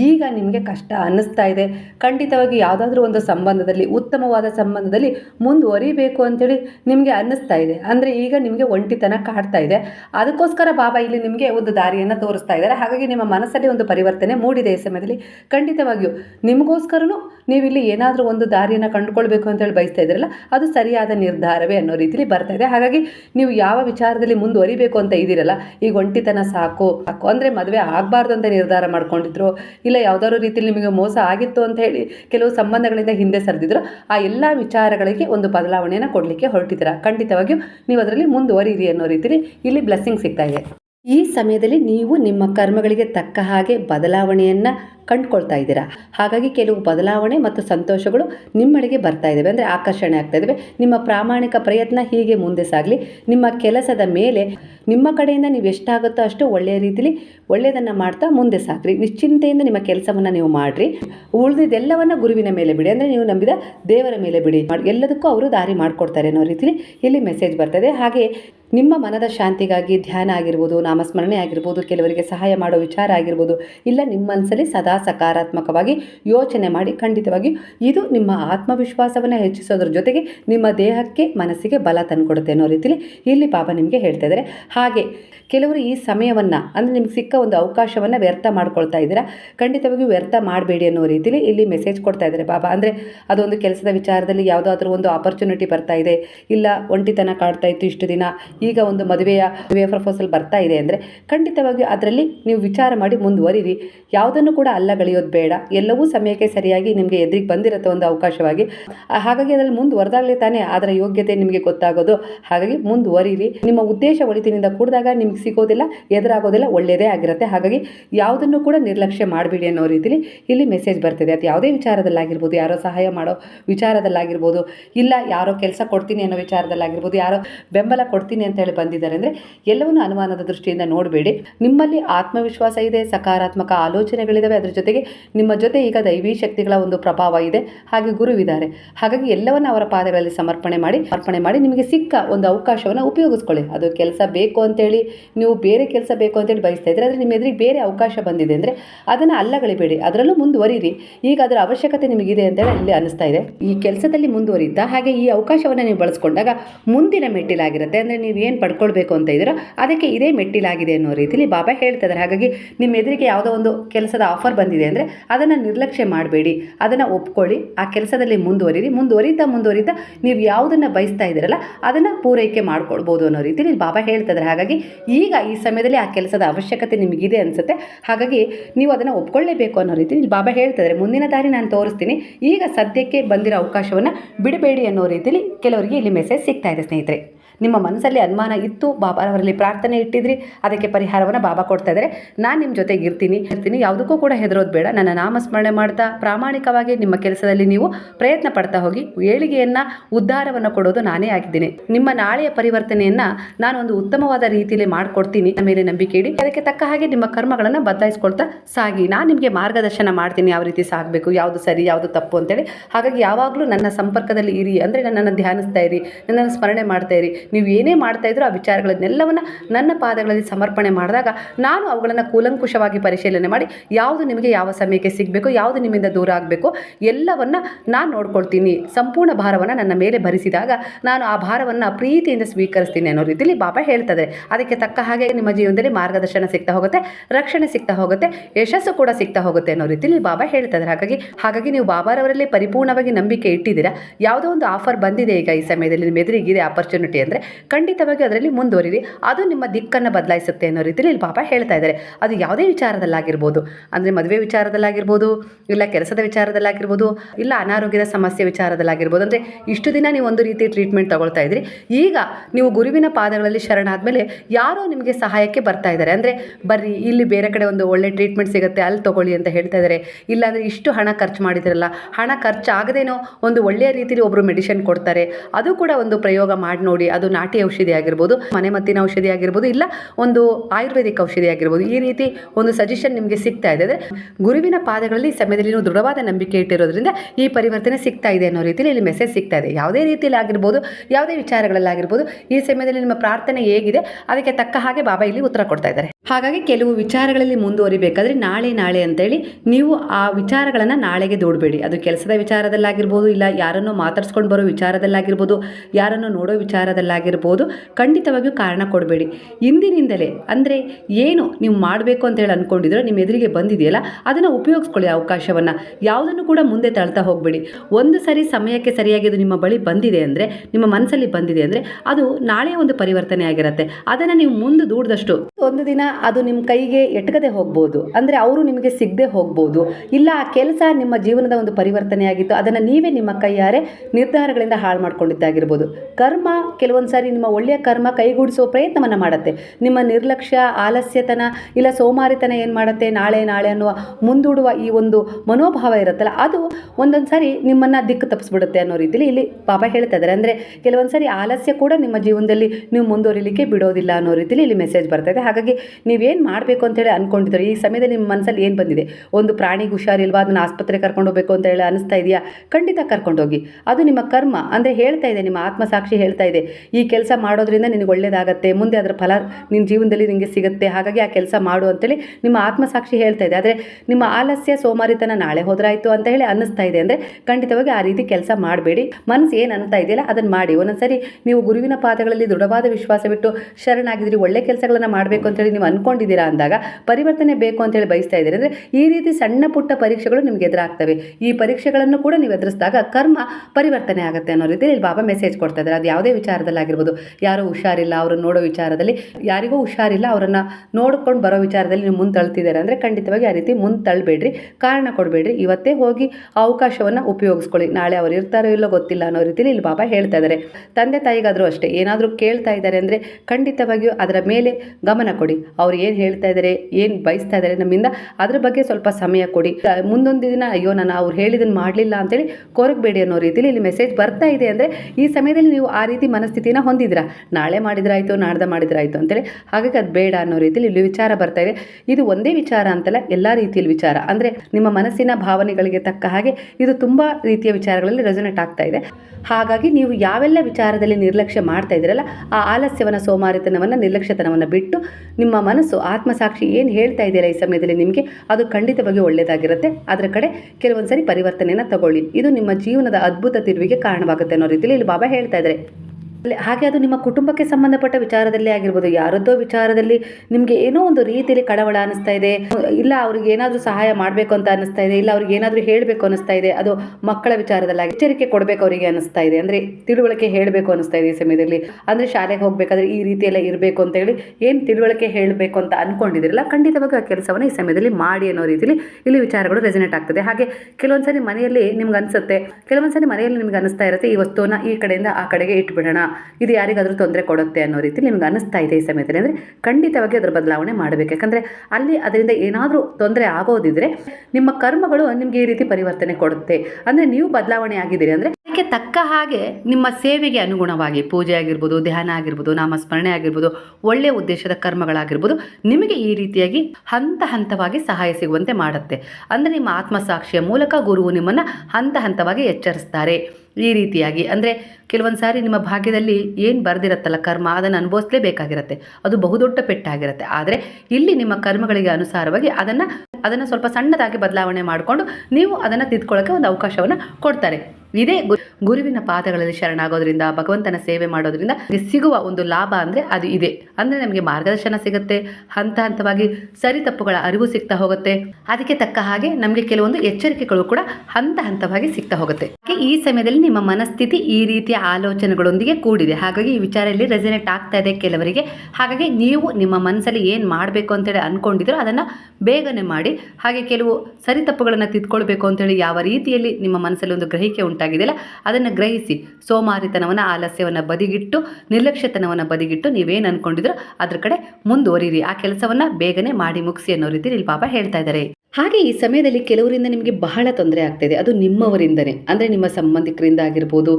ಈಗ ನಿಮಗೆ ಕಷ್ಟ ಅನ್ನಿಸ್ತಾ ಇದೆ. ಖಂಡಿತವಾಗಿ ಯಾವುದಾದ್ರೂ ಒಂದು ಸಂಬಂಧದಲ್ಲಿ, ಉತ್ತಮವಾದ ಸಂಬಂಧದಲ್ಲಿ ಮುಂದುವರಿಬೇಕು ಅಂತೇಳಿ ನಿಮಗೆ ಅನ್ನಿಸ್ತಾ ಇದೆ. ಅಂದರೆ ಈಗ ನಿಮಗೆ ಒಂಟಿತನ ಕಾಡ್ತಾ ಇದೆ. ಅದಕ್ಕೋಸ್ಕರ ಬಾಬಾ ಇಲ್ಲಿ ನಿಮಗೆ ಒಂದು ದಾರಿಯನ್ನು ತೋರಿಸ್ತಾ ಇದ್ದಾರೆ. ಹಾಗಾಗಿ ನಿಮ್ಮ ಮನಸ್ಸಲ್ಲಿ ಒಂದು ಪರಿವರ್ತನೆ ಮೂಡಿದೆ ಈ ಸಮಯದಲ್ಲಿ. ಖಂಡಿತವಾಗಿಯೂ ನಿಮಗೋಸ್ಕರನೂ ನೀವಿಲ್ಲಿ ಏನಾದರೂ ಒಂದು ದಾರಿಯನ್ನು ಕಂಡುಕೊಳ್ಬೇಕು ಅಂತೇಳಿ ಬಯಸ್ತಾ ಇದ್ದೀರಲ್ಲ ಅದು ಸರಿಯಾದ ನಿರ್ಧಾರವೇ ಅನ್ನೋ ರೀತಿಯಲ್ಲಿ ಬರ್ತಾ ಇದೆ. ಹಾಗಾಗಿ ನೀವು ಯಾವ ವಿಚಾರದಲ್ಲಿ ಮುಂದುವರಿ ಬೇಕು ಅಂತ ಇದ್ದೀರಲ್ಲ ಈಗ ಒಂಟಿತನ ಸಾಕು ಸಾಕು. ಅಂದರೆ ಮದುವೆ ಆಗಬಾರ್ದು ಅಂತ ನಿರ್ಧಾರ ಮಾಡ್ಕೊಂಡಿದ್ರು. ಇಲ್ಲ, ಯಾವುದಾದ್ರು ರೀತಿಯಲ್ಲಿ ನಿಮಗೆ ಮೋಸ ಆಗಿತ್ತು ಅಂತ ಹೇಳಿ ಕೆಲವು ಸಂಬಂಧಗಳಿಂದ ಹಿಂದೆ ಸರಿದಿದ್ರು. ಆ ಎಲ್ಲ ವಿಚಾರಗಳಿಗೆ ಒಂದು ಬದಲಾವಣೆಯನ್ನು ಕೊಡಲಿಕ್ಕೆ ಹೊರಟಿದ್ದೀರಾ? ಖಂಡಿತವಾಗಿಯೂ ನೀವು ಅದರಲ್ಲಿ ಮುಂದುವರಿಯಿರಿ ಅನ್ನೋ ರೀತಿಯಲ್ಲಿ ಇಲ್ಲಿ ಬ್ಲೆಸ್ಸಿಂಗ್ ಸಿಗ್ತಾ ಇದೆ. ಈ ಸಮಯದಲ್ಲಿ ನೀವು ನಿಮ್ಮ ಕರ್ಮಗಳಿಗೆ ತಕ್ಕ ಹಾಗೆ ಬದಲಾವಣೆಯನ್ನು ಕಂಡುಕೊಳ್ತಾ ಇದ್ದೀರಾ? ಹಾಗಾಗಿ ಕೆಲವು ಬದಲಾವಣೆ ಮತ್ತು ಸಂತೋಷಗಳು ನಿಮ್ಮಡೆಗೆ ಬರ್ತಾ ಇದ್ದಾವೆ ಅಂದರೆ ಆಕರ್ಷಣೆ ಆಗ್ತಾ ಇದ್ದಾವೆ ನಿಮ್ಮ ಪ್ರಾಮಾಣಿಕ ಪ್ರಯತ್ನ ಹೀಗೆ ಮುಂದೆ ಸಾಗಲಿ. ನಿಮ್ಮ ಕೆಲಸದ ಮೇಲೆ ನಿಮ್ಮ ಕಡೆಯಿಂದ ನೀವು ಎಷ್ಟಾಗುತ್ತೋ ಅಷ್ಟು ಒಳ್ಳೆಯ ರೀತಿಲಿ ಒಳ್ಳೆಯದನ್ನು ಮಾಡ್ತಾ ಮುಂದೆ ಸಾಕ್ರಿ ನಿಶ್ಚಿಂತೆಯಿಂದ ನಿಮ್ಮ ಕೆಲಸವನ್ನು ನೀವು ಮಾಡಿರಿ. ಉಳಿದಿದ್ದೆಲ್ಲವನ್ನು ಗುರುವಿನ ಮೇಲೆ ಬಿಡಿ. ಅಂದರೆ ನೀವು ನಂಬಿದ ದೇವರ ಮೇಲೆ ಬಿಡಿ. ಎಲ್ಲದಕ್ಕೂ ಅವರು ದಾರಿ ಮಾಡಿಕೊಡ್ತಾರೆ ಅನ್ನೋ ರೀತಿಲಿ ಇಲ್ಲಿ ಮೆಸೇಜ್ ಬರ್ತದೆ ಹಾಗೆ ನಿಮ್ಮ ಮನದ ಶಾಂತಿಗಾಗಿ ಧ್ಯಾನ ಆಗಿರ್ಬೋದು, ನಾಮಸ್ಮರಣೆ ಆಗಿರ್ಬೋದು, ಕೆಲವರಿಗೆ ಸಹಾಯ ಮಾಡೋ ವಿಚಾರ ಆಗಿರ್ಬೋದು, ಇಲ್ಲ ನಿಮ್ಮ ಸದಾ ಸಕಾರಾತ್ಮಕವಾಗಿ ಯೋಚನೆ ಮಾಡಿ ಖಂಡಿತವಾಗಿ ಇದು ನಿಮ್ಮ ಆತ್ಮವಿಶ್ವಾಸವನ್ನು ಹೆಚ್ಚಿಸೋದ್ರ ಜೊತೆಗೆ ನಿಮ್ಮ ದೇಹಕ್ಕೆ, ಮನಸ್ಸಿಗೆ ಬಲ ತಂದುಕೊಡುತ್ತೆ ಅನ್ನೋ ರೀತಿಯಲ್ಲಿ ಇಲ್ಲಿ ಪಾಪ ನಿಮಗೆ ಹೇಳ್ತಾ ಇದ್ದಾರೆ ಹಾಗೆ ಕೆಲವರು ಈ ಸಮಯವನ್ನು, ಅಂದರೆ ನಿಮ್ಗೆ ಸಿಕ್ಕ ಒಂದು ಅವಕಾಶವನ್ನು ವ್ಯರ್ಥ ಮಾಡ್ಕೊಳ್ತಾ ಇದ್ದೀರಾ? ಖಂಡಿತವಾಗಿಯೂ ವ್ಯರ್ಥ ಮಾಡಬೇಡಿ ಅನ್ನೋ ರೀತಿಯಲ್ಲಿ ಇಲ್ಲಿ ಮೆಸೇಜ್ ಕೊಡ್ತಾ ಇದ್ದಾರೆ ಬಾಬಾ ಅಂದರೆ ಅದೊಂದು ಕೆಲಸದ ವಿಚಾರದಲ್ಲಿ ಯಾವುದಾದ್ರೂ ಒಂದು ಆಪರ್ಚುನಿಟಿ ಬರ್ತಾ ಇದೆ, ಇಲ್ಲ ಒಂಟಿತನ ಕಾಡ್ತಾ ಇತ್ತು ಇಷ್ಟು ದಿನ ಈಗ ಒಂದು ಮದುವೆಯ ಮದುವೆಯ ಪ್ರಪೋಸಲ್ ಬರ್ತಾ ಇದೆ ಅಂದರೆ ಖಂಡಿತವಾಗಿ ಅದರಲ್ಲಿ ನೀವು ವಿಚಾರ ಮಾಡಿ ಮುಂದುವರಿರಿ. ಯಾವುದನ್ನು ಕೂಡ ಅಲ್ಲಗಳೆಯೋದು ಬೇಡ. ಎಲ್ಲವೂ ಸಮಯಕ್ಕೆ ಸರಿಯಾಗಿ ನಿಮಗೆ ಎದುರಿಗೆ ಬಂದಿರುತ್ತೆ ಒಂದು ಅವಕಾಶವಾಗಿ. ಹಾಗಾಗಿ ಅದರಲ್ಲಿ ಮುಂದುವರೆದಾಗಲೇ ತಾನೇ ಅದರ ಯೋಗ್ಯತೆ ನಿಮಗೆ ಗೊತ್ತಾಗೋದು. ಹಾಗಾಗಿ ಮುಂದುವರಿರಿ. ನಿಮ್ಮ ಉದ್ದೇಶ ಒಳಿತಿನಿಂದ ಕೂಡಿದಾಗ ನಿಮ್ಗೆ ಸಿಗೋದಿಲ್ಲ, ಎದುರಾಗೋದಿಲ್ಲ, ಒಳ್ಳೆಯದೇ ಆಗಿರುತ್ತೆ. ಹಾಗಾಗಿ ಯಾವುದನ್ನು ಕೂಡ ನಿರ್ಲಕ್ಷ್ಯ ಮಾಡಬೇಡಿ ಅನ್ನೋ ರೀತಿಲಿ ಇಲ್ಲಿ ಮೆಸೇಜ್ ಬರ್ತಿದೆ. ಅದು ಯಾವುದೇ ವಿಚಾರದಲ್ಲಾಗಿರ್ಬೋದು, ಯಾರೋ ಸಹಾಯ ಮಾಡೋ ವಿಚಾರದಲ್ಲಾಗಿರ್ಬೋದು, ಇಲ್ಲ ಯಾರೋ ಕೆಲಸ ಕೊಡ್ತೀನಿ ಅನ್ನೋ ವಿಚಾರದಲ್ಲಾಗಿರ್ಬೋದು, ಯಾರೋ ಬೆಂಬಲ ಕೊಡ್ತೀನಿ ಅಂತೇಳಿ ಬಂದಿದ್ದಾರೆ. ಅಂದರೆ ಎಲ್ಲವನ್ನು ಅನುಮಾನದ ದೃಷ್ಟಿಯಿಂದ ನೋಡಬೇಡಿ. ನಿಮ್ಮಲ್ಲಿ ಆತ್ಮವಿಶ್ವಾಸ ಇದೆ, ಸಕಾರಾತ್ಮಕ ಆಲೋಚನೆಗಳಿದ್ದಾವೆ ಅದರ ಜೊತೆಗೆ ನಿಮ್ಮ ಜೊತೆ ಈಗ ದೈವಿ ಶಕ್ತಿಗಳ ಒಂದು ಪ್ರಭಾವ ಇದೆ, ಹಾಗೆ ಗುರುವಿದ್ದಾರೆ. ಹಾಗಾಗಿ ಎಲ್ಲವನ್ನು ಅವರ ಪಾದಗಳಲ್ಲಿ ಸಮರ್ಪಣೆ ಮಾಡಿ ಅರ್ಪಣೆ ಮಾಡಿ ನಿಮಗೆ ಸಿಕ್ಕ ಒಂದು ಅವಕಾಶವನ್ನು ಉಪಯೋಗಿಸ್ಕೊಳ್ಳಿ. ಅದು ಕೆಲಸ ಬೇಕು ಅಂತೇಳಿ, ನೀವು ಬೇರೆ ಕೆಲಸ ಬೇಕು ಅಂತೇಳಿ ಬಯಸ್ತಾ ಇದ್ರೆ ಆದರೆ ನಿಮ್ಮ ಎದುರಿಗೆ ಬೇರೆ ಅವಕಾಶ ಬಂದಿದೆ ಅಂದರೆ ಅದನ್ನು ಅಲ್ಲಗಳಿಬೇಡಿ. ಅದರಲ್ಲೂ ಮುಂದುವರಿರಿ. ಈಗ ಅದರ ಅವಶ್ಯಕತೆ ನಿಮಗಿದೆ ಅಂತೇಳಿ ಅಲ್ಲಿ ಅನಿಸ್ತಾ ಇದೆ. ಈ ಕೆಲಸದಲ್ಲಿ ಮುಂದುವರಿತಾ ಹಾಗೆ ಈ ಅವಕಾಶವನ್ನು ನೀವು ಬಳಸ್ಕೊಂಡಾಗ ಮುಂದಿನ ಮೆಟ್ಟಿಲಾಗಿರುತ್ತೆ. ಅಂದರೆ ನೀವು ಏನು ಪಡ್ಕೊಳ್ಬೇಕು ಅಂತ ಇದ್ದೀರೋ, ಅದಕ್ಕೆ ಇದೇ ಮೆಟ್ಟಿಲಾಗಿದೆ ಅನ್ನೋ ರೀತಿಲಿ ಬಾಬಾ ಹೇಳ್ತಿದ್ದಾರೆ. ಹಾಗಾಗಿ ನಿಮ್ಮ ಎದುರಿಗೆ ಯಾವುದೋ ಒಂದು ಕೆಲಸದ ಆಫರ್ ಬಂದಿದೆ ಅಂದರೆ ಅದನ್ನು ನಿರ್ಲಕ್ಷ್ಯ ಮಾಡಬೇಡಿ, ಅದನ್ನು ಒಪ್ಕೊಳ್ಳಿ, ಆ ಕೆಲಸದಲ್ಲಿ ಮುಂದುವರಿರಿ. ಮುಂದುವರಿತಾ ಮುಂದುವರಿತಾ ನೀವು ಯಾವುದನ್ನು ಬಯಸ್ತಾ ಇದ್ದೀರಲ್ಲ, ಅದನ್ನು ಪೂರೈಕೆ ಮಾಡ್ಕೊಳ್ಬೋದು ಅನ್ನೋ ರೀತಿಲಿ ಬಾಬಾ ಹೇಳ್ತಾ ಇದ್ದಾರೆ ಹಾಗಾಗಿ ಈಗ ಈ ಸಮಯದಲ್ಲಿ ಆ ಕೆಲಸದ ಅವಶ್ಯಕತೆ ನಿಮಗಿದೆ ಅನಿಸುತ್ತೆ. ಹಾಗಾಗಿ ನೀವು ಅದನ್ನು ಒಪ್ಕೊಳ್ಳೇಬೇಕು ಅನ್ನೋ ರೀತಿ ಇಲ್ಲಿ ಬಾಬಾ ಹೇಳ್ತಾ ಇದ್ದಾರೆ ಮುಂದಿನ ದಾರಿ ನಾನು ತೋರಿಸ್ತೀನಿ. ಈಗ ಸದ್ಯಕ್ಕೆ ಬಂದಿರೋ ಅವಕಾಶವನ್ನು ಬಿಡಬೇಡಿ ಅನ್ನೋ ರೀತಿಲಿ ಕೆಲವರಿಗೆ ಇಲ್ಲಿ ಮೆಸೇಜ್ ಸಿಗ್ತಾ ಇದೆ ಸ್ನೇಹಿತರೆ. ನಿಮ್ಮ ಮನಸ್ಸಲ್ಲಿ ಅನುಮಾನ ಇತ್ತು, ಬಾಬಾ ಅವರಲ್ಲಿ ಪ್ರಾರ್ಥನೆ ಇಟ್ಟಿದ್ರಿ, ಅದಕ್ಕೆ ಪರಿಹಾರವನ್ನು ಬಾಬಾ ಕೊಡ್ತಾ ಇದ್ದಾರೆ. ನಾನು ನಿಮ್ಮ ಜೊತೆಗೆ ಇರ್ತೀನಿ ಇರ್ತೀನಿ, ಯಾವುದಕ್ಕೂ ಕೂಡ ಹೆದರೋದು ಬೇಡ, ನನ್ನ ನಾಮಸ್ಮರಣೆ ಮಾಡ್ತಾ, ಪ್ರಾಮಾಣಿಕವಾಗಿ ನಿಮ್ಮ ಕೆಲಸದಲ್ಲಿ ನೀವು ಪ್ರಯತ್ನ ಪಡ್ತಾ ಹೋಗಿ, ಏಳಿಗೆಯನ್ನು, ಉದ್ಧಾರವನ್ನು ಕೊಡೋದು ನಾನೇ ಆಗಿದ್ದೀನಿ. ನಿಮ್ಮ ನಾಳೆಯ ಪರಿವರ್ತನೆಯನ್ನು ನಾನು ಒಂದು ಉತ್ತಮವಾದ ರೀತಿಯಲ್ಲಿ ಮಾಡಿಕೊಡ್ತೀನಿ, ನನ್ನ ಮೇಲೆ ನಂಬಿಕೆ ಇಡಿ, ಅದಕ್ಕೆ ತಕ್ಕ ಹಾಗೆ ನಿಮ್ಮ ಕರ್ಮಗಳನ್ನು ಬದಲಾಯಿಸ್ಕೊಳ್ತಾ ಸಾಗಿ, ನಾನು ನಿಮಗೆ ಮಾರ್ಗದರ್ಶನ ಮಾಡ್ತೀನಿ, ಯಾವ ರೀತಿ ಸಾಗಬೇಕು, ಯಾವುದು ಸರಿ, ಯಾವುದು ತಪ್ಪು ಅಂತೇಳಿ. ಹಾಗಾಗಿ ಯಾವಾಗಲೂ ನನ್ನ ಸಂಪರ್ಕದಲ್ಲಿ ಇರಿ, ಅಂದರೆ ನನ್ನನ್ನು ಧ್ಯಾನಿಸ್ತಾ ಇರಿ, ನನ್ನನ್ನು ಸ್ಮರಣೆ ಮಾಡ್ತಾ ಇರಿ. ನೀವು ಏನೇ ಮಾಡ್ತಾ ಇದ್ರು ಆ ವಿಚಾರಗಳನ್ನೆಲ್ಲವನ್ನು ನನ್ನ ಪಾದಗಳಲ್ಲಿ ಸಮರ್ಪಣೆ ಮಾಡಿದಾಗ ನಾನು ಅವುಗಳನ್ನು ಕೂಲಂಕುಷವಾಗಿ ಪರಿಶೀಲನೆ ಮಾಡಿ ಯಾವುದು ನಿಮಗೆ ಯಾವ ಸಮಯಕ್ಕೆ ಸಿಗಬೇಕು, ಯಾವುದು ನಿಮ್ಮಿಂದ ದೂರ ಆಗಬೇಕು, ಎಲ್ಲವನ್ನು ನಾನು ನೋಡ್ಕೊಳ್ತೀನಿ. ಸಂಪೂರ್ಣ ಭಾರವನ್ನು ನನ್ನ ಮೇಲೆ ಭರಿಸಿದಾಗ ನಾನು ಆ ಭಾರವನ್ನು ಪ್ರೀತಿಯಿಂದ ಸ್ವೀಕರಿಸ್ತೀನಿ ಅನ್ನೋ ರೀತಿಯಲ್ಲಿ ಬಾಬಾ ಹೇಳ್ತದೆ. ಅದಕ್ಕೆ ತಕ್ಕ ಹಾಗೆ ನಿಮ್ಮ ಜೀವನದಲ್ಲಿ ಮಾರ್ಗದರ್ಶನ ಸಿಗ್ತಾ ಹೋಗುತ್ತೆ, ರಕ್ಷಣೆ ಸಿಗ್ತಾ ಹೋಗುತ್ತೆ, ಯಶಸ್ಸು ಕೂಡ ಸಿಗ್ತಾ ಹೋಗುತ್ತೆ ಅನ್ನೋ ರೀತಿಯಲ್ಲಿ ಬಾಬಾ ಹೇಳ್ತಾರೆ ಹಾಗಾಗಿ ಹಾಗಾಗಿ ನೀವು ಬಾಬಾರವರಲ್ಲಿ ಪರಿಪೂರ್ಣವಾಗಿ ನಂಬಿಕೆ ಇಟ್ಟಿದ್ದೀರಾ? ಯಾವುದೋ ಒಂದು ಆಫರ್ ಬಂದಿದೆ ಈಗ ಈ ಸಮಯದಲ್ಲಿ ನಿಮ್ಮ ಎದುರಿಗಿದೆ ಆಪರ್ಚುನಿಟಿ ಅಂದರೆ. ಖಂಡಿತವಾಗಿ ಅದರಲ್ಲಿ ಮುಂದುವರಿರಿ. ಅದು ನಿಮ್ಮ ದಿಕ್ಕನ್ನು ಬದಲಾಯಿಸುತ್ತೆ ಅನ್ನೋ ರೀತಿಯಲ್ಲಿ ಇಲ್ಲಿ ಪಾಪ ಹೇಳ್ತಾ ಇದ್ದಾರೆ. ಅದು ಯಾವುದೇ ವಿಚಾರದಲ್ಲಾಗಿರ್ಬೋದು. ಅಂದರೆ ಮದುವೆ ವಿಚಾರದಲ್ಲಾಗಿರ್ಬೋದು, ಇಲ್ಲ ಕೆಲಸದ ವಿಚಾರದಲ್ಲಾಗಿರ್ಬೋದು, ಇಲ್ಲ ಅನಾರೋಗ್ಯದ ಸಮಸ್ಯೆ ವಿಚಾರದಲ್ಲಾಗಿರ್ಬೋದು. ಅಂದರೆ ಇಷ್ಟು ದಿನ ನೀವು ಒಂದು ರೀತಿ ಟ್ರೀಟ್ಮೆಂಟ್ ತಗೊಳ್ತಾ ಇದ್ರಿ. ಈಗ ನೀವು ಗುರುವಿನ ಪಾದಗಳಲ್ಲಿ ಶರಣಾದ ಮೇಲೆ ಯಾರೋ ನಿಮಗೆ ಸಹಾಯಕ್ಕೆ ಬರ್ತಾ ಇದ್ದಾರೆ. ಅಂದರೆ ಬರ್ರಿ, ಇಲ್ಲಿ ಬೇರೆ ಕಡೆ ಒಂದು ಒಳ್ಳೆ ಟ್ರೀಟ್ಮೆಂಟ್ ಸಿಗುತ್ತೆ, ಅಲ್ಲಿ ತಗೊಳ್ಳಿ ಅಂತ ಹೇಳ್ತಾ ಇದ್ದಾರೆ. ಇಲ್ಲಾಂದರೆ ಇಷ್ಟು ಹಣ ಖರ್ಚು ಮಾಡಿದಿರಲ್ಲ, ಹಣ ಖರ್ಚಾಗದೇನೋ ಒಂದು ಒಳ್ಳೆಯ ರೀತಿಯಲ್ಲಿ ಒಬ್ಬರು ಮೆಡಿಸಿನ್ ಕೊಡ್ತಾರೆ. ಅದು ಕೂಡ ಒಂದು ಪ್ರಯೋಗ ಮಾಡಿ ನೋಡಿ, ಅದು ನಾಟಿ ಔಷಧಿ ಆಗಿರ್ಬೋದು, ಮನೆ ಮತ್ತಿನ ಔಷಧಿ ಆಗಿರ್ಬೋದು, ಇಲ್ಲ ಒಂದು ಆಯುರ್ವೇದಿಕ್ ಔಷಧಿ ಆಗಿರ್ಬೋದು. ಈ ರೀತಿ ಒಂದು ಸಜೆಷನ್ ನಿಮಗೆ ಸಿಗ್ತಾ ಇದೆ ಅಂದರೆ, ಗುರುವಿನ ಪಾದಗಳಲ್ಲಿ ಈ ಸಮಯದಲ್ಲಿ ನೀವು ದೃಢವಾದ ನಂಬಿಕೆ ಇಟ್ಟಿರೋದ್ರಿಂದ ಈ ಪರಿವರ್ತನೆ ಸಿಗ್ತಾ ಇದೆ ಅನ್ನೋ ರೀತಿಯಲ್ಲಿ ಇಲ್ಲಿ ಮೆಸೇಜ್ ಸಿಗ್ತಾ ಇದೆ. ಯಾವುದೇ ರೀತಿಯಲ್ಲಿ ಆಗಿರ್ಬೋದು, ಯಾವುದೇ ವಿಚಾರಗಳಲ್ಲಾಗಿರ್ಬೋದು, ಈ ಸಮಯದಲ್ಲಿ ನಿಮ್ಮ ಪ್ರಾರ್ಥನೆ ಹೇಗಿದೆ, ಅದಕ್ಕೆ ತಕ್ಕ ಹಾಗೆ ಬಾಬಾ ಇಲ್ಲಿ ಉತ್ತರ ಕೊಡ್ತಾ ಇದ್ದಾರೆ. ಹಾಗಾಗಿ ಕೆಲವು ವಿಚಾರಗಳಲ್ಲಿ ಮುಂದುವರಿಬೇಕಾದ್ರೆ ನಾಳೆ ನಾಳೆ ಅಂತೇಳಿ ನೀವು ಆ ವಿಚಾರಗಳನ್ನು ನಾಳೆಗೆ ದೂಡಬೇಡಿ. ಅದು ಕೆಲಸದ ವಿಚಾರದಲ್ಲಾಗಿರ್ಬೋದು, ಇಲ್ಲ ಯಾರನ್ನೋ ಮಾತಾಡ್ಸ್ಕೊಂಡು ಬರೋ ವಿಚಾರದಲ್ಲಾಗಿರ್ಬೋದು, ಯಾರನ್ನೋ ನೋಡೋ ವಿಚಾರದಲ್ಲಾಗಿರ್ಬೋದು, ಖಂಡಿತವಾಗಿಯೂ ಕಾರಣ ಕೊಡಬೇಡಿ. ಇಂದಿನಿಂದಲೇ ಅಂದರೆ ಏನು ನೀವು ಮಾಡಬೇಕು ಅಂತೇಳಿ ಅಂದ್ಕೊಂಡಿದ್ರೆ ನಿಮ್ಮ ಎದುರಿಗೆ ಬಂದಿದೆಯಲ್ಲ, ಅದನ್ನು ಉಪಯೋಗಿಸ್ಕೊಳ್ಳಿ ಅವಕಾಶವನ್ನು. ಯಾವುದನ್ನು ಕೂಡ ಮುಂದೆ ತಳ್ತಾ ಹೋಗಬೇಡಿ. ಒಂದು ಸರಿ ಸಮಯಕ್ಕೆ ಸರಿಯಾಗಿ ಅದು ನಿಮ್ಮ ಬಳಿ ಬಂದಿದೆ ಅಂದರೆ, ನಿಮ್ಮ ಮನಸ್ಸಲ್ಲಿ ಬಂದಿದೆ ಅಂದರೆ, ಅದು ನಾಳೆ ಒಂದು ಪರಿವರ್ತನೆ ಆಗಿರುತ್ತೆ. ಅದನ್ನು ನೀವು ಮುಂದೆ ದೂಡಿದಷ್ಟು ಒಂದು ದಿನ ಅದು ನಿಮ್ಮ ಕೈಗೆ ಎಟ್ಕದೆ ಹೋಗ್ಬೋದು. ಅಂದರೆ ಅವರು ನಿಮಗೆ ಸಿಗದೆ ಹೋಗ್ಬೋದು. ಇಲ್ಲ, ಆ ಕೆಲಸ ನಿಮ್ಮ ಜೀವನದ ಒಂದು ಪರಿವರ್ತನೆಯಾಗಿತ್ತು ಅದನ್ನು ನೀವೇ ನಿಮ್ಮ ಕೈಯಾರೆ ನಿರ್ಧಾರಗಳಿಂದ ಹಾಳು ಮಾಡ್ಕೊಂಡಿದ್ದಾಗಿರ್ಬೋದು. ಕರ್ಮ ಕೆಲವೊಂದು ಸಾರಿ ನಿಮ್ಮ ಒಳ್ಳೆಯ ಕರ್ಮ ಕೈಗೂಡಿಸೋ ಪ್ರಯತ್ನವನ್ನು ಮಾಡುತ್ತೆ. ನಿಮ್ಮ ನಿರ್ಲಕ್ಷ್ಯ, ಆಲಸ್ಯತನ ಇಲ್ಲ, ಸೋಮಾರಿತನ ಏನು ಮಾಡುತ್ತೆ, ನಾಳೆ ನಾಳೆ ಅನ್ನುವ ಮುಂದೂಡುವ ಈ ಒಂದು ಮನೋಭಾವ ಇರುತ್ತಲ್ಲ, ಅದು ಒಂದೊಂದು ಸಾರಿ ನಿಮ್ಮನ್ನು ದಿಕ್ಕು ತಪ್ಪಿಸ್ಬಿಡುತ್ತೆ ಅನ್ನೋ ರೀತಿಯಲ್ಲಿ ಇಲ್ಲಿ ಪಾಪ ಹೇಳ್ತಾ ಇದ್ದಾರೆ ಅಂದರೆ ಕೆಲವೊಂದು ಸಾರಿ ಆಲಸ್ಯ ಕೂಡ ನಿಮ್ಮ ಜೀವನದಲ್ಲಿ ನೀವು ಮುಂದುವರಿಲಿಕ್ಕೆ ಬಿಡೋದಿಲ್ಲ ಅನ್ನೋ ರೀತಿಯಲ್ಲಿ ಇಲ್ಲಿ ಮೆಸೇಜ್ ಬರ್ತಾ ಇದೆ. ಹಾಗಾಗಿ ನೀವೇನು ಮಾಡಬೇಕು ಅಂತೇಳಿ ಅಂದ್ಕೊಂಡಿದ್ದಾರೆ ಈ ಸಮಯದಲ್ಲಿ ನಿಮ್ಮ ಮನಸ್ಸಲ್ಲಿ ಏನು ಬಂದಿದೆ? ಒಂದು ಪ್ರಾಣಿಗೆ ಹುಷಾರಿಲ್ವಾ? ಅದನ್ನು ಆಸ್ಪತ್ರೆ ಕರ್ಕೊಂಡು ಹೋಗಬೇಕು ಅಂತ ಹೇಳಿ ಅನಿಸ್ತಾ ಇದೆಯಾ? ಖಂಡಿತ ಕರ್ಕೊಂಡೋಗಿ ಅದು ನಿಮ್ಮ ಕರ್ಮ. ಅಂದರೆ ಹೇಳ್ತಾ ಇದೆ, ನಿಮ್ಮ ಆತ್ಮಸಾಕ್ಷಿ ಹೇಳ್ತಾ ಇದೆ. ಈ ಕೆಲಸ ಮಾಡೋದ್ರಿಂದ ನಿನಗೆ ಒಳ್ಳೇದಾಗತ್ತೆ. ಮುಂದೆ ಅದರ ಫಲ ನಿನ್ನ ಜೀವನದಲ್ಲಿ ನಿಮಗೆ ಸಿಗುತ್ತೆ. ಹಾಗಾಗಿ ಆ ಕೆಲಸ ಮಾಡು ಅಂತೇಳಿ ನಿಮ್ಮ ಆತ್ಮಸಾಕ್ಷಿ ಹೇಳ್ತಾ ಇದೆ. ಆದರೆ ನಿಮ್ಮ ಆಲಸ್ಯ, ಸೋಮಾರಿತನ ನಾಳೆ ಹೋದ್ರಾಯ್ತು ಅಂತ ಹೇಳಿ ಅನ್ನಿಸ್ತಾ ಇದೆ. ಅಂದರೆ ಖಂಡಿತವಾಗಿ ಆ ರೀತಿ ಕೆಲಸ ಮಾಡಬೇಡಿ. ಮನಸ್ಸು ಏನು ಅನ್ನಿಸ್ತಾ ಇದೆಯಲ್ಲ ಅದನ್ನು ಮಾಡಿ. ಒಂದೊಂದ್ಸರಿ ನೀವು ಗುರುವಿನ ಪಾದಗಳಲ್ಲಿ ದೃಢವಾದ ವಿಶ್ವಾಸ ಬಿಟ್ಟು ಶರಣಾಗಿದ್ದೀರಿ ಒಳ್ಳೆ ಕೆಲಸಗಳನ್ನು ಮಾಡಬೇಕು ಅಂತೇಳಿ ನೀವು ಅಂದ್ಕೊಂಡಿದ್ದೀರಾ ಅಂದಾಗ ಪರಿವರ್ತನೆ ಬೇಕು ಅಂತೇಳಿ ಬಯಸ್ತಾ ಇದ್ದೀರಿ ಅಂದರೆ ಈ ರೀತಿ ಸಣ್ಣ ಪುಟ್ಟ ಪರೀಕ್ಷೆಗಳು ನಿಮಗೆ ಎದುರಾಗ್ತವೆ. ಈ ಪರೀಕ್ಷೆಗಳನ್ನು ಕೂಡ ನೀವು ಎದುರಿಸಿದಾಗ ಕರ್ಮ ಪರಿವರ್ತನೆ ಆಗುತ್ತೆ ಅನ್ನೋ ರೀತಿಯಲ್ಲಿ ಇಲ್ಲಿ ಬಾಬಾ ಮೆಸೇಜ್ ಕೊಡ್ತಾ ಇದ್ದಾರೆ. ಅದು ಯಾವುದೇ ವಿಚಾರದಲ್ಲಾಗಿರ್ಬೋದು. ಯಾರೋ ಹುಷಾರಿಲ್ಲ ಅವ್ರನ್ನ ನೋಡೋ ವಿಚಾರದಲ್ಲಿ ಯಾರಿಗೂ ಹುಷಾರಿಲ್ಲ, ಅವರನ್ನು ನೋಡ್ಕೊಂಡು ಬರೋ ವಿಚಾರದಲ್ಲಿ ನೀವು ಮುಂದೆ ತಳ್ತಿದ್ದಾರೆ ಅಂದರೆ ಖಂಡಿತವಾಗಿ ಆ ರೀತಿ ಮುಂದೆ ತಳ್ಳಬೇಡ್ರಿ ಕಾರಣ ಕೊಡಬೇಡ್ರಿ. ಇವತ್ತೇ ಹೋಗಿ ಅವಕಾಶವನ್ನು ಉಪಯೋಗಿಸ್ಕೊಳ್ಳಿ. ನಾಳೆ ಅವ್ರು ಇರ್ತಾರೋ ಇಲ್ಲೋ ಗೊತ್ತಿಲ್ಲ ಅನ್ನೋ ರೀತಿಯಲ್ಲಿ ಇಲ್ಲಿ ಬಾಬಾ ಹೇಳ್ತಾ ಇದ್ದಾರೆ. ತಂದೆ ತಾಯಿಗಾದರೂ ಅಷ್ಟೇ. ಏನಾದರೂ ಕೇಳ್ತಾ ಇದ್ದಾರೆ ಅಂದರೆ ಖಂಡಿತವಾಗಿಯೂ ಅದರ ಮೇಲೆ ಗಮನ ಕೊಡಿ. ಅವ್ರು ಏನು ಹೇಳ್ತಾ ಇದ್ದಾರೆ ಏನು ಬಯಸ್ತಾ ಇದ್ದಾರೆ ನಮ್ಮಿಂದ, ಅದ್ರ ಬಗ್ಗೆ ಸ್ವಲ್ಪ ಸಮಯ ಕೊಡಿ. ಮುಂದೊಂದು ದಿನ, ಅಯ್ಯೋ, ನಾನು ಅವ್ರು ಹೇಳಿದ್ದನ್ನು ಮಾಡಲಿಲ್ಲ ಅಂತೇಳಿ ಕೋರಕ್ಬೇಡಿ ಅನ್ನೋ ರೀತಿಯಲ್ಲಿ ಇಲ್ಲಿ ಮೆಸೇಜ್ ಬರ್ತಾ ಇದೆ ಅಂದರೆ, ಈ ಸಮಯದಲ್ಲಿ ನೀವು ಆ ರೀತಿ ಮನಸ್ಥಿತಿನ ಹೊಂದಿದ್ದೀರಾ? ನಾಳೆ ಮಾಡಿದ್ರಾಯ್ತು, ನಾಡ್ದ ಮಾಡಿದ್ರಾಯ್ತು ಅಂತೇಳಿ. ಹಾಗಾಗಿ ಅದು ಬೇಡ ಅನ್ನೋ ರೀತಿಯಲ್ಲಿ ಇಲ್ಲಿ ವಿಚಾರ ಬರ್ತಾ ಇದೆ. ಇದು ಒಂದೇ ವಿಚಾರ ಅಂತಲ್ಲ, ಎಲ್ಲ ರೀತಿಯಲ್ಲಿ ವಿಚಾರ. ಅಂದರೆ ನಿಮ್ಮ ಮನಸ್ಸಿನ ಭಾವನೆಗಳಿಗೆ ತಕ್ಕ ಹಾಗೆ ಇದು ತುಂಬ ರೀತಿಯ ವಿಚಾರಗಳಲ್ಲಿ ರೆಸೊನೇಟ್ ಆಗ್ತಾ ಇದೆ. ಹಾಗಾಗಿ ನೀವು ಯಾವೆಲ್ಲ ವಿಚಾರದಲ್ಲಿ ನಿರ್ಲಕ್ಷ್ಯ ಮಾಡ್ತಾ ಇದ್ದೀರಲ್ಲ, ಆ ಆಲಸ್ಯವನ್ನು, ಸೋಮಾರಿತನವನ್ನು, ನಿರ್ಲಕ್ಷ್ಯತನವನ್ನು ಬಿಟ್ಟು ನಿಮ್ಮ ಮನಸ್ಸು, ಆತ್ಮಸಾಕ್ಷಿ ಏನು ಹೇಳ್ತಾ ಇದೆಯಲ್ಲ ಈ ಸಮಯದಲ್ಲಿ ನಿಮಗೆ? ಅದು ಖಂಡಿತವಾಗಿ ಒಳ್ಳೆಯದಾಗಿರುತ್ತೆ ಅದರ ಕಡೆ ಕೆಲವೊಂದು ಸರಿ ಪರಿವರ್ತನೆಯನ್ನು ತಗೊಳ್ಳಿ. ಇದು ನಿಮ್ಮ ಜೀವನದ ಅದ್ಭುತ ತಿರುವಿಗೆ ಕಾರಣವಾಗುತ್ತೆ ಅನ್ನೋ ರೀತಿಯಲ್ಲಿ ಇಲ್ಲಿ ಬಾಬಾ ಹೇಳ್ತಾ ಇದ್ದಾರೆ. ಹಾಗೆ ಅದು ನಿಮ್ಮ ಕುಟುಂಬಕ್ಕೆ ಸಂಬಂಧಪಟ್ಟ ವಿಚಾರದಲ್ಲಿ ಆಗಿರ್ಬೋದು. ಯಾರದ್ದೋ ವಿಚಾರದಲ್ಲಿ ನಿಮಗೆ ಏನೋ ಒಂದು ರೀತಿಯಲ್ಲಿ ಕಳವಳ ಅನಿಸ್ತಾ ಇದೆ. ಇಲ್ಲ, ಅವ್ರಿಗೆ ಏನಾದರೂ ಸಹಾಯ ಮಾಡಬೇಕು ಅಂತ ಅನಿಸ್ತಾ ಇದೆ. ಇಲ್ಲ, ಅವ್ರಿಗೆ ಏನಾದರೂ ಹೇಳಬೇಕು ಅನಿಸ್ತಾ ಇದೆ. ಅದು ಮಕ್ಕಳ ವಿಚಾರದಲ್ಲಿ ಎಚ್ಚರಿಕೆ ಕೊಡಬೇಕು ಅವರಿಗೆ ಅನಿಸ್ತಾ ಇದೆ. ಅಂದರೆ ತಿಳುವಳಿಕೆ ಹೇಳಬೇಕು ಅನಿಸ್ತಾ ಇದೆ ಈ ಸಮಯದಲ್ಲಿ. ಅಂದರೆ ಶಾಲೆಗೆ ಹೋಗಬೇಕಾದ್ರೆ ಈ ರೀತಿಯೆಲ್ಲ ಇರಬೇಕು ಅಂತ ಹೇಳಿ ಏನು ತಿಳುವಳಿಕೆ ಹೇಳಬೇಕು ಅಂತ ಅಂದ್ಕೊಂಡಿದ್ದೀರಲ್ಲ ಖಂಡಿತವಾಗಿ ಆ ಕೆಲಸವನ್ನು ಈ ಸಮಯದಲ್ಲಿ ಮಾಡಿ ಅನ್ನೋ ರೀತಿಯಲ್ಲಿ ಇಲ್ಲಿ ವಿಚಾರಗಳು ರೆಸಿನೇಟ್ ಆಗ್ತದೆ. ಹಾಗೆ ಕೆಲವೊಂದ್ಸರಿ ಮನೆಯಲ್ಲಿ ನಿಮ್ಗೆ ಅನಿಸುತ್ತೆ. ಕೆಲವೊಂದ್ಸರಿ ಮನೆಯಲ್ಲಿ ನಿಮ್ಗೆ ಅನಿಸ್ತಾ ಇರುತ್ತೆ, ಈ ವಸ್ತುವನ್ನ ಈ ಕಡೆಯಿಂದ ಆ ಕಡೆಗೆ ಇಟ್ಬಿಡೋಣ. ಇದು ಯಾರಿಗಾದರೂ ತೊಂದರೆ ಕೊಡುತ್ತೆ ಅನ್ನೋ ರೀತಿ ನಿಮ್ಗೆ ಅನಿಸ್ತಾ ಇದೆ ಈ ಸಮಯದಲ್ಲಿ ಅಂದರೆ ಖಂಡಿತವಾಗಿ ಅದರ ಬದಲಾವಣೆ ಮಾಡಬೇಕು. ಯಾಕಂದರೆ ಅಲ್ಲಿ ಅದರಿಂದ ಏನಾದರೂ ತೊಂದರೆ ಆಗೋದಿದ್ರೆ ನಿಮ್ಮ ಕರ್ಮಗಳು ನಿಮಗೆ ಈ ರೀತಿ ಪರಿವರ್ತನೆ ಕೊಡುತ್ತೆ. ಅಂದರೆ ನೀವು ಬದಲಾವಣೆ ಆಗಿದ್ದೀರಿ ಅಂದರೆ ಅದಕ್ಕೆ ತಕ್ಕ ಹಾಗೆ ನಿಮ್ಮ ಸೇವೆಗೆ ಅನುಗುಣವಾಗಿ ಪೂಜೆ ಆಗಿರ್ಬೋದು, ಧ್ಯಾನ ಆಗಿರ್ಬೋದು, ನಾಮಸ್ಮರಣೆ ಆಗಿರ್ಬೋದು ಒಳ್ಳೆಯ ಉದ್ದೇಶದ ಕರ್ಮಗಳಾಗಿರ್ಬೋದು ನಿಮಗೆ ಈ ರೀತಿಯಾಗಿ ಹಂತ ಹಂತವಾಗಿ ಸಹಾಯ ಸಿಗುವಂತೆ ಮಾಡುತ್ತೆ. ಅಂದರೆ ನಿಮ್ಮ ಆತ್ಮಸಾಕ್ಷಿಯ ಮೂಲಕ ಗುರುವು ನಿಮ್ಮನ್ನು ಹಂತ ಹಂತವಾಗಿ ಎಚ್ಚರಿಸ್ತಾರೆ. ಈ ರೀತಿಯಾಗಿ. ಅಂದರೆ ಕೆಲವೊಂದು ಸಾರಿ ನಿಮ್ಮ ಭಾಗ್ಯದಲ್ಲಿ ಏನು ಬರೆದಿರತ್ತಲ್ಲ ಕರ್ಮ, ಅದನ್ನು ಅನುಭವಿಸಲೇಬೇಕಾಗಿರುತ್ತೆ. ಅದು ಬಹುದೊಡ್ಡ ಪೆಟ್ಟಾಗಿರುತ್ತೆ. ಆದರೆ ಇಲ್ಲಿ ನಿಮ್ಮ ಕರ್ಮಗಳಿಗೆ ಅನುಸಾರವಾಗಿ ಅದನ್ನು ಅದನ್ನು ಸ್ವಲ್ಪ ಸಣ್ಣದಾಗಿ ಬದಲಾವಣೆ ಮಾಡಿಕೊಂಡು ನೀವು ಅದನ್ನು ತಿದ್ಕೊಳ್ಳೋಕ್ಕೆ ಒಂದು ಅವಕಾಶವನ್ನು ಕೊಡ್ತಾರೆ. ಇದೇ. ಗುರುವಿನ ಪಾದಗಳಲ್ಲಿ ಶರಣಾಗೋದ್ರಿಂದ, ಭಗವಂತನ ಸೇವೆ ಮಾಡೋದ್ರಿಂದ ಸಿಗುವ ಒಂದು ಲಾಭ ಅಂದ್ರೆ ಅದು ಇದೆ. ಅಂದ್ರೆ ನಮಗೆ ಮಾರ್ಗದರ್ಶನ ಸಿಗುತ್ತೆ, ಹಂತ ಹಂತವಾಗಿ ಸರಿ ತಪ್ಪುಗಳ ಅರಿವು ಸಿಗ್ತಾ ಹೋಗುತ್ತೆ. ಅದಕ್ಕೆ ತಕ್ಕ ಹಾಗೆ ನಮಗೆ ಕೆಲವೊಂದು ಎಚ್ಚರಿಕೆಗಳು ಕೂಡ ಹಂತ ಹಂತವಾಗಿ ಸಿಗ್ತಾ ಹೋಗುತ್ತೆ. ಹಾಗೆ ಈ ಸಮಯದಲ್ಲಿ ನಿಮ್ಮ ಮನಸ್ಥಿತಿ ಈ ರೀತಿಯ ಆಲೋಚನೆಗಳೊಂದಿಗೆ ಕೂಡಿದೆ. ಹಾಗಾಗಿ ಈ ವಿಚಾರ ಇಲ್ಲಿ ರೆಸನೇಟ್ ಆಗ್ತಾ ಇದೆ ಕೆಲವರಿಗೆ. ಹಾಗಾಗಿ ನೀವು ನಿಮ್ಮ ಮನಸ್ಸಲ್ಲಿ ಏನು ಮಾಡಬೇಕು ಅಂತೇಳಿ ಅನ್ಕೊಂಡಿದ್ರೋ ಅದನ್ನು ಬೇಗನೆ ಮಾಡಿ. ಹಾಗೆ ಕೆಲವು ಸರಿ ತಪ್ಪುಗಳನ್ನು ತಿದ್ಕೊಳ್ಬೇಕು ಅಂತೇಳಿ ಯಾವ ರೀತಿಯಲ್ಲಿ ನಿಮ್ಮ ಮನಸ್ಸಲ್ಲಿ ಒಂದು ಗ್ರಹಿಕೆ ಉಂಟಾಗಿದೆಯಲ್ಲ ಅದನ್ನು ಗ್ರಹಿಸಿ. ಸೋಮಾರಿತನವನ್ನು ಆಲಸ್ಯವನ್ನು ಬದಿಗಿಟ್ಟು, ನಿರ್ಲಕ್ಷ್ಯತನವನ್ನು ಬದಿಗಿಟ್ಟು ನೀವೇನು ಅನ್ಕೊಂಡಿದ್ರೋ ಅದ್ರ ಕಡೆ ಮುಂದುವರಿರಿ. ಆ ಕೆಲಸವನ್ನು ಬೇಗನೆ ಮಾಡಿ ಮುಗಿಸಿ ಅನ್ನೋ ರೀತಿ ಇಲ್ಲಿ ಪಾಪ ಹೇಳ್ತಾ ಇದ್ದಾರೆ. ಹಾಗೆ ಈ ಸಮಯದಲ್ಲಿ ಕೆಲವರಿಂದ ನಿಮಗೆ ಬಹಳ ತೊಂದರೆ ಆಗ್ತಾಯಿದೆ ಅದು ನಿಮ್ಮವರಿಂದನೇ. ಅಂದರೆ ನಿಮ್ಮ ಸಂಬಂಧಿಕರಿಂದ ಆಗಿರ್ಬೋದು,